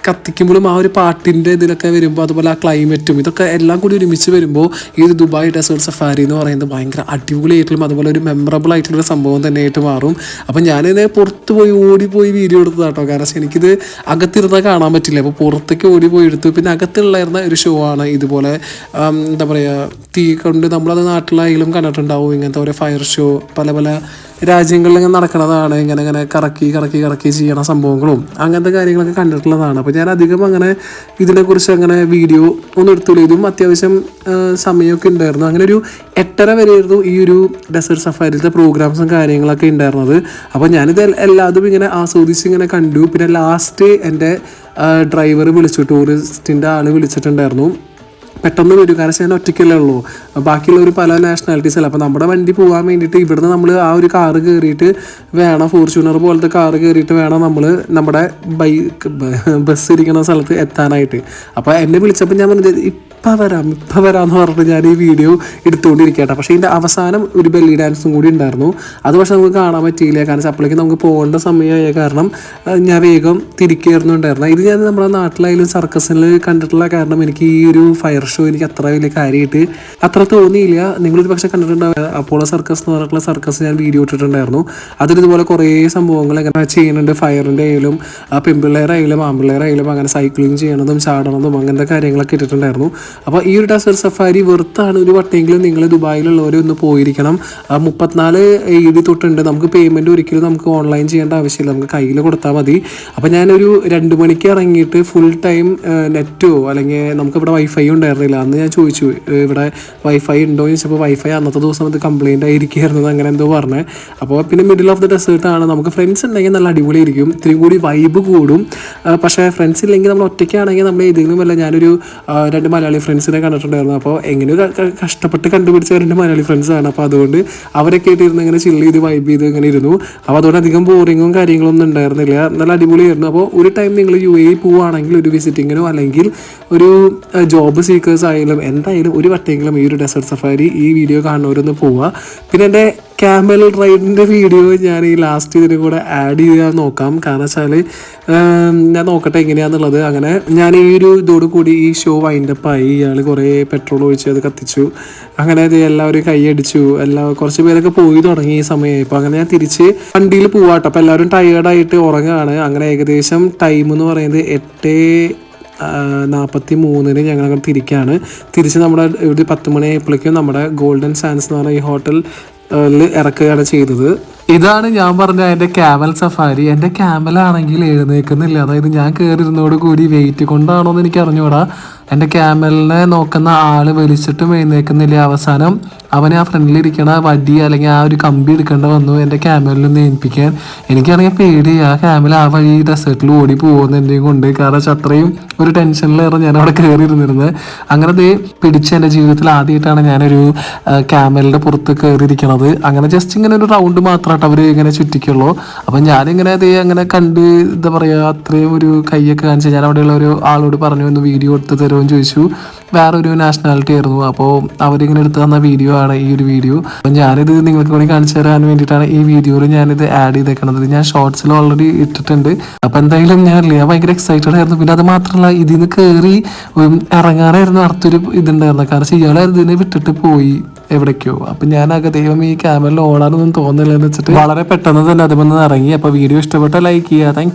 കത്തിക്കുമ്പോഴും ആ ഒരു പാട്ടിന്റെ ഇതിലൊക്കെ വരുമ്പോൾ അതുപോലെ ആ ക്ലൈമറ്റും ഇതൊക്കെ എല്ലാം കൂടി ഒരുമിച്ച് വരുമ്പോൾ ഈ ഒരു ദുബായ് ഡെസേർട്ട് സഫാരി എന്ന് പറയുന്നത് ഭയങ്കര അടിപൊളിയായിട്ടുള്ള അതുപോലെ ഒരു മെമ്മറബിൾ ആയിട്ടുള്ള സംഭവം തന്നെയായിട്ട് മാറും. അപ്പം ഞാനിത് പുറത്ത് പോയി ഓടിപ്പോയി വീഡിയോ എടുത്തത് കേട്ടോ കാരണം എനിക്കിത് അകത്തിരുന്നാൽ കാണാൻ പറ്റില്ല. അപ്പോൾ പുറത്തേക്ക് ഓടി പോയി എടുത്തു. പിന്നെ അകത്തുള്ളായിരുന്ന ഒരു ഷോ ആണ് ഇതുപോലെ എന്താ പറയുക തീ കൊണ്ട് നമ്മളത് നാട്ടിലായാലും കണ്ടിട്ടുണ്ടാവും. ഇങ്ങനത്തെ ഓരോ ഫയർ ഷോ പല പല രാജ്യങ്ങളിൽ ഇങ്ങനെ നടക്കുന്നതാണ് ഇങ്ങനെ ഇങ്ങനെ കറക്കി കറക്കി കറക്കി ചെയ്യണ സംഭവങ്ങളും അങ്ങനത്തെ കാര്യങ്ങളൊക്കെ കണ്ടിട്ടുള്ളതാണ്. അപ്പോൾ ഞാൻ അധികം അങ്ങനെ ഇതിനെക്കുറിച്ച് അങ്ങനെ വീഡിയോ ഒന്നും എടുത്തില്ല. ഇതും അത്യാവശ്യം സമയമൊക്കെ ഉണ്ടായിരുന്നു. അങ്ങനെ ഒരു എട്ടര വരെയായിരുന്നു ഈ ഒരു ഡെസേർട്ട് സഫാരിയിലത്തെ പ്രോഗ്രാംസും കാര്യങ്ങളൊക്കെ ഉണ്ടായിരുന്നത്. അപ്പോൾ ഞാനിത് എല്ലാതും ഇങ്ങനെ ആസ്വദിച്ച് ഇങ്ങനെ കണ്ടു. പിന്നെ ലാസ്റ്റ് എന്റെ ഡ്രൈവർ വിളിച്ചു ടൂറിസ്റ്റിന്റെ ആൾ വിളിച്ചിട്ടുണ്ടായിരുന്നു. പെട്ടെന്ന് വരും കാരണം ഞാൻ ഒറ്റയ്ക്കല്ലേ ഉള്ളൂ. ബാക്കിയുള്ളവർ പല നാഷണാലിറ്റീസ് അല്ല? അപ്പോൾ നമ്മുടെ വണ്ടി പോകാൻ വേണ്ടിയിട്ട് ഇവിടുന്ന് നമ്മൾ ആ ഒരു കാറ് കയറിയിട്ട് വേണം ഫോർച്യൂണർ പോലത്തെ കാറ് കയറിയിട്ട് വേണം നമ്മൾ നമ്മുടെ ബൈക്ക് ബസ് ഇരിക്കുന്ന സ്ഥലത്ത് എത്താനായിട്ട്. അപ്പോൾ എന്നെ വിളിച്ചപ്പോൾ ഞാൻ പറഞ്ഞത് ഇപ്പം വരാം ഇപ്പം പറഞ്ഞിട്ട് ഞാൻ ഈ വീഡിയോ എടുത്തുകൊണ്ടിരിക്കട്ടെ പക്ഷേ ഇതിന്റെ അവസാനം ഒരു ബെല്ലി ഡാൻസും കൂടി ഉണ്ടായിരുന്നു. അത് പക്ഷെ നമുക്ക് കാണാൻ പറ്റിയില്ല. കാരണം അപ്പോഴേക്കും നമുക്ക് പോകേണ്ട സമയമായ കാരണം ഞാൻ വേഗം തിരിക്കുകയായിരുന്നു ഇത് ഞാൻ നമ്മുടെ നാട്ടിലായാലും സർക്കസിൽ കണ്ടിട്ടുള്ള കാരണം എനിക്ക് ഈ ഒരു ഫയർ ഷോ എനിക്ക് അത്ര വലിയ കാര്യമായിട്ട് അത്ര തോന്നിയില്ല. നിങ്ങളിത് പക്ഷേ കണ്ടിട്ടുണ്ടാവില്ല. അപ്പോളോ സർക്കസ് എന്ന് പറഞ്ഞിട്ടുള്ള സർക്കസ് ഞാൻ വീഡിയോ ഇട്ടിട്ടുണ്ടായിരുന്നു. അതിലിതുപോലെ കുറേ സംഭവങ്ങൾ എങ്ങനെ ചെയ്യുന്നുണ്ട് ഫയറിന്റെ ആയാലും പെൺപിള്ളേരായാലും ആൺപിള്ളേരായാലും അങ്ങനെ സൈക്ലിംഗ് ചെയ്യണതും ചാടണതും അങ്ങനത്തെ കാര്യങ്ങളൊക്കെ ഇട്ടിട്ടുണ്ടായിരുന്നു. അപ്പോൾ ഈ ഒരു ഡെസേർട്ട് സഫാരി വെറുത്താണ് ഒരു വട്ടമെങ്കിലും നിങ്ങൾ ദുബായിലുള്ളവരെ ഒന്ന് പോയിരിക്കണം. മുപ്പത്തിനാല് എഴുതി തൊട്ടുണ്ട്. നമുക്ക് പേയ്മെന്റ് ഒരിക്കലും നമുക്ക് ഓൺലൈൻ ചെയ്യേണ്ട ആവശ്യമില്ല. നമുക്ക് കയ്യിൽ കൊടുത്താൽ മതി. അപ്പോൾ ഞാനൊരു രണ്ട് മണിക്ക് ഇറങ്ങിയിട്ട് ഫുൾ ടൈം നെറ്റോ അല്ലെങ്കിൽ നമുക്ക് ഇവിടെ വൈഫൈ ഉണ്ടായിരുന്നില്ല. അന്ന് ഞാൻ ചോദിച്ചു ഇവിടെ വൈഫൈ ഉണ്ടോ എന്ന് ചോദിച്ചപ്പോൾ വൈഫൈ അന്നത്തെ ദിവസം അത് കംപ്ലൈന്റ് ആയിരിക്കുമായിരുന്നു അങ്ങനെ എന്തോ പറഞ്ഞത് അപ്പോൾ പിന്നെ മിഡിൽ ഓഫ് ദി ഡെസേർട്ട് ആണ്. നമുക്ക് ഫ്രണ്ട്സ് ഉണ്ടെങ്കിൽ നല്ല അടിപൊളി അടിപൊളിയായിരിക്കും. ഇത്രയും കൂടി വൈബ് കൂടും. പക്ഷേ ഫ്രണ്ട്സ് ഇല്ലെങ്കിൽ നമ്മൾ ഒറ്റയ്ക്കാണെങ്കിൽ നമ്മൾ ഏതെങ്കിലും വല്ല ഞാനൊരു രണ്ട് മലയാളി ഫ്രണ്ട്സിനെ കണ്ടിട്ടുണ്ടായിരുന്നു. അപ്പോൾ എങ്ങനെയോ കഷ്ടപ്പെട്ട് കണ്ടുപിടിച്ച രണ്ട് മലയാളി ഫ്രണ്ട്സാണ് അപ്പോൾ അതുകൊണ്ട് അവരൊക്കെ ആയിട്ട് ഇരുന്ന് ഇങ്ങനെ ചില്ല് ചെയ്ത് വൈബ് ചെയ്ത് ഇങ്ങനെ ഇരുന്നു. അപ്പോൾ അതുകൊണ്ട് അധികം ബോറിങ്ങും കാര്യങ്ങളൊന്നും ഉണ്ടായിരുന്നില്ല. നല്ല അടിപൊളിയായിരുന്നു. അപ്പോൾ ഒരു ടൈം നിങ്ങൾ യു എ പോവുകയാണെങ്കിൽ ഒരു വിസിറ്റിങ്ങിനോ അല്ലെങ്കിൽ ഒരു ജോബ് സീക്കേഴ്സ് ആയാലും എന്തായാലും ഒരു വട്ടെങ്കിലും ഈ ഒരു ഡെസേർട്ട് സഫാരി ഈ വീഡിയോ കാണുന്നവരൊന്ന് പോവുക പിന്നെ എന്റെ ക്യാമൽ റൈഡിന്റെ വീഡിയോ ഞാൻ ഈ ലാസ്റ്റ് ഇതിന് കൂടെ ആഡ് ചെയ്യാൻ നോക്കാം. കാരണം വെച്ചാൽ ഞാൻ നോക്കട്ടെ എങ്ങനെയാണെന്നുള്ളത് അങ്ങനെ ഞാൻ ഈ ഒരു ഇതോട് കൂടി ഈ ഷോ വൈൻഡപ്പ് ആയി. ഇയാൾ കുറേ പെട്രോൾ ഒഴിച്ച് അത് കത്തിച്ചു. അങ്ങനെ അത് എല്ലാവരും കൈയടിച്ചു എല്ലാ കുറച്ച് പേരൊക്കെ പോയി തുടങ്ങി ഈ സമയം. അപ്പോൾ അങ്ങനെ ഞാൻ തിരിച്ച് വണ്ടിയിൽ പോവാട്ടോ. അപ്പോൾ എല്ലാവരും ടയേർഡായിട്ട് ഉറങ്ങുകയാണ് അങ്ങനെ ഏകദേശം ടൈം എന്ന് പറയുന്നത് എട്ട് നാൽപ്പത്തി മൂന്നിന് ഞങ്ങൾ അങ്ങനെ തിരിക്കുകയാണ് തിരിച്ച് നമ്മുടെ ഒരു പത്ത് മണിയായപ്പോഴേക്കും നമ്മുടെ ഗോൾഡൻ സാൻസ് എന്ന് പറഞ്ഞ ഈ ഹോട്ടൽ ഇറക്കുകയാണ് ചെയ്തത്. ഇതാണ് ഞാൻ പറഞ്ഞ എന്റെ ക്യാമൽ സഫാരി എന്റെ ക്യാമലാണെങ്കിൽ എഴുന്നേക്കുന്നില്ല അതായത് ഞാൻ കയറിയിരുന്നോട് കൂടി വെയിറ്റ് കൊണ്ടാണോ എന്ന് എനിക്ക് അറിഞ്ഞൂടാ എന്റെ ക്യാമലിനെ നോക്കുന്ന ആൾ വലിച്ചിട്ടും എഴുന്നേക്കുന്നില്ല അവസാനം. അവനെ ആ ഫ്രണ്ടിലിരിക്കണ വടി അല്ലെങ്കിൽ ആ ഒരു കമ്പി എടുക്കേണ്ട വന്നു എന്റെ ക്യാമലിൽ നിന്ന് ഏൽപ്പിക്കാൻ. എനിക്കാണെങ്കിൽ പേടി ആ ക്യാമൽ ആ വഴി ഡെസേർട്ടിൽ ഓടി പോകുന്ന എന്റെയും കൊണ്ട്. കാരണം വെച്ചാൽ അത്രയും ഒരു ടെൻഷനിലേറെ ഞാൻ അവിടെ കയറിയിരുന്നിരുന്നത് അങ്ങനെ ദേ പിടിച്ച് എന്റെ ജീവിതത്തിൽ ആദ്യമായിട്ടാണ് ഞാനൊരു ക്യാമലിന്റെ പുറത്ത് കയറിയിരിക്കണത് അങ്ങനെ ജസ്റ്റ് ഇങ്ങനെ ഒരു റൗണ്ട് മാത്രമായിട്ട് അവർ ഇങ്ങനെ ചുറ്റിക്കുള്ളൂ. അപ്പം ഞാനിങ്ങനെ അതേ അങ്ങനെ കണ്ട് എന്താ പറയുക അത്രയും ഒരു കൈയൊക്കെ കാണിച്ച് ഞാൻ അവിടെയുള്ള ഒരു ആളോട് പറഞ്ഞു ഒന്ന് വീഡിയോ എടുത്ത് തരുമെന്ന് ചോദിച്ചു. വേറൊരു നാഷണാലിറ്റി ആയിരുന്നു. അപ്പോൾ അവരിങ്ങനെ എടുത്ത് തന്ന വീഡിയോ ആണ് ഈ ഒരു വീഡിയോ അപ്പം ഞാനിത് നിങ്ങൾക്ക് വേണ്ടി കാണിച്ചു തരാൻ വേണ്ടിയിട്ടാണ് ഈ വീഡിയോയിൽ ഞാനിത് ആഡ് ചെയ്തേക്കണത്. ഞാൻ ഷോർട്സിൽ ഓൾറെഡി ഇട്ടിട്ടുണ്ട്. അപ്പം എന്തായാലും ഞാൻ ഞാൻ ഭയങ്കര എക്സൈറ്റഡ് ആയിരുന്നു. പിന്നെ അത് മാത്രമല്ല ഇതിൽ നിന്ന് കയറി ഇറങ്ങാനായിരുന്നു അടുത്തൊരു ഇതുണ്ടായിരുന്നത്. കാരണം ഇയാളായിരുന്നു ഇതിനെ വിട്ടിട്ട് പോയി എവിടേക്കോ. അപ്പം ഞാനൊക്കെ ദൈവം ഈ ക്യാമറയിൽ ഓടാനൊന്നും തോന്നില്ല എന്ന് വെച്ചിട്ട് വളരെ പെട്ടെന്ന് തന്നെ അതിൽ നിന്ന് ഇറങ്ങി. അപ്പോൾ വീഡിയോ ഇഷ്ടപ്പെട്ട ലൈക്ക് ചെയ്യുക. താങ്ക്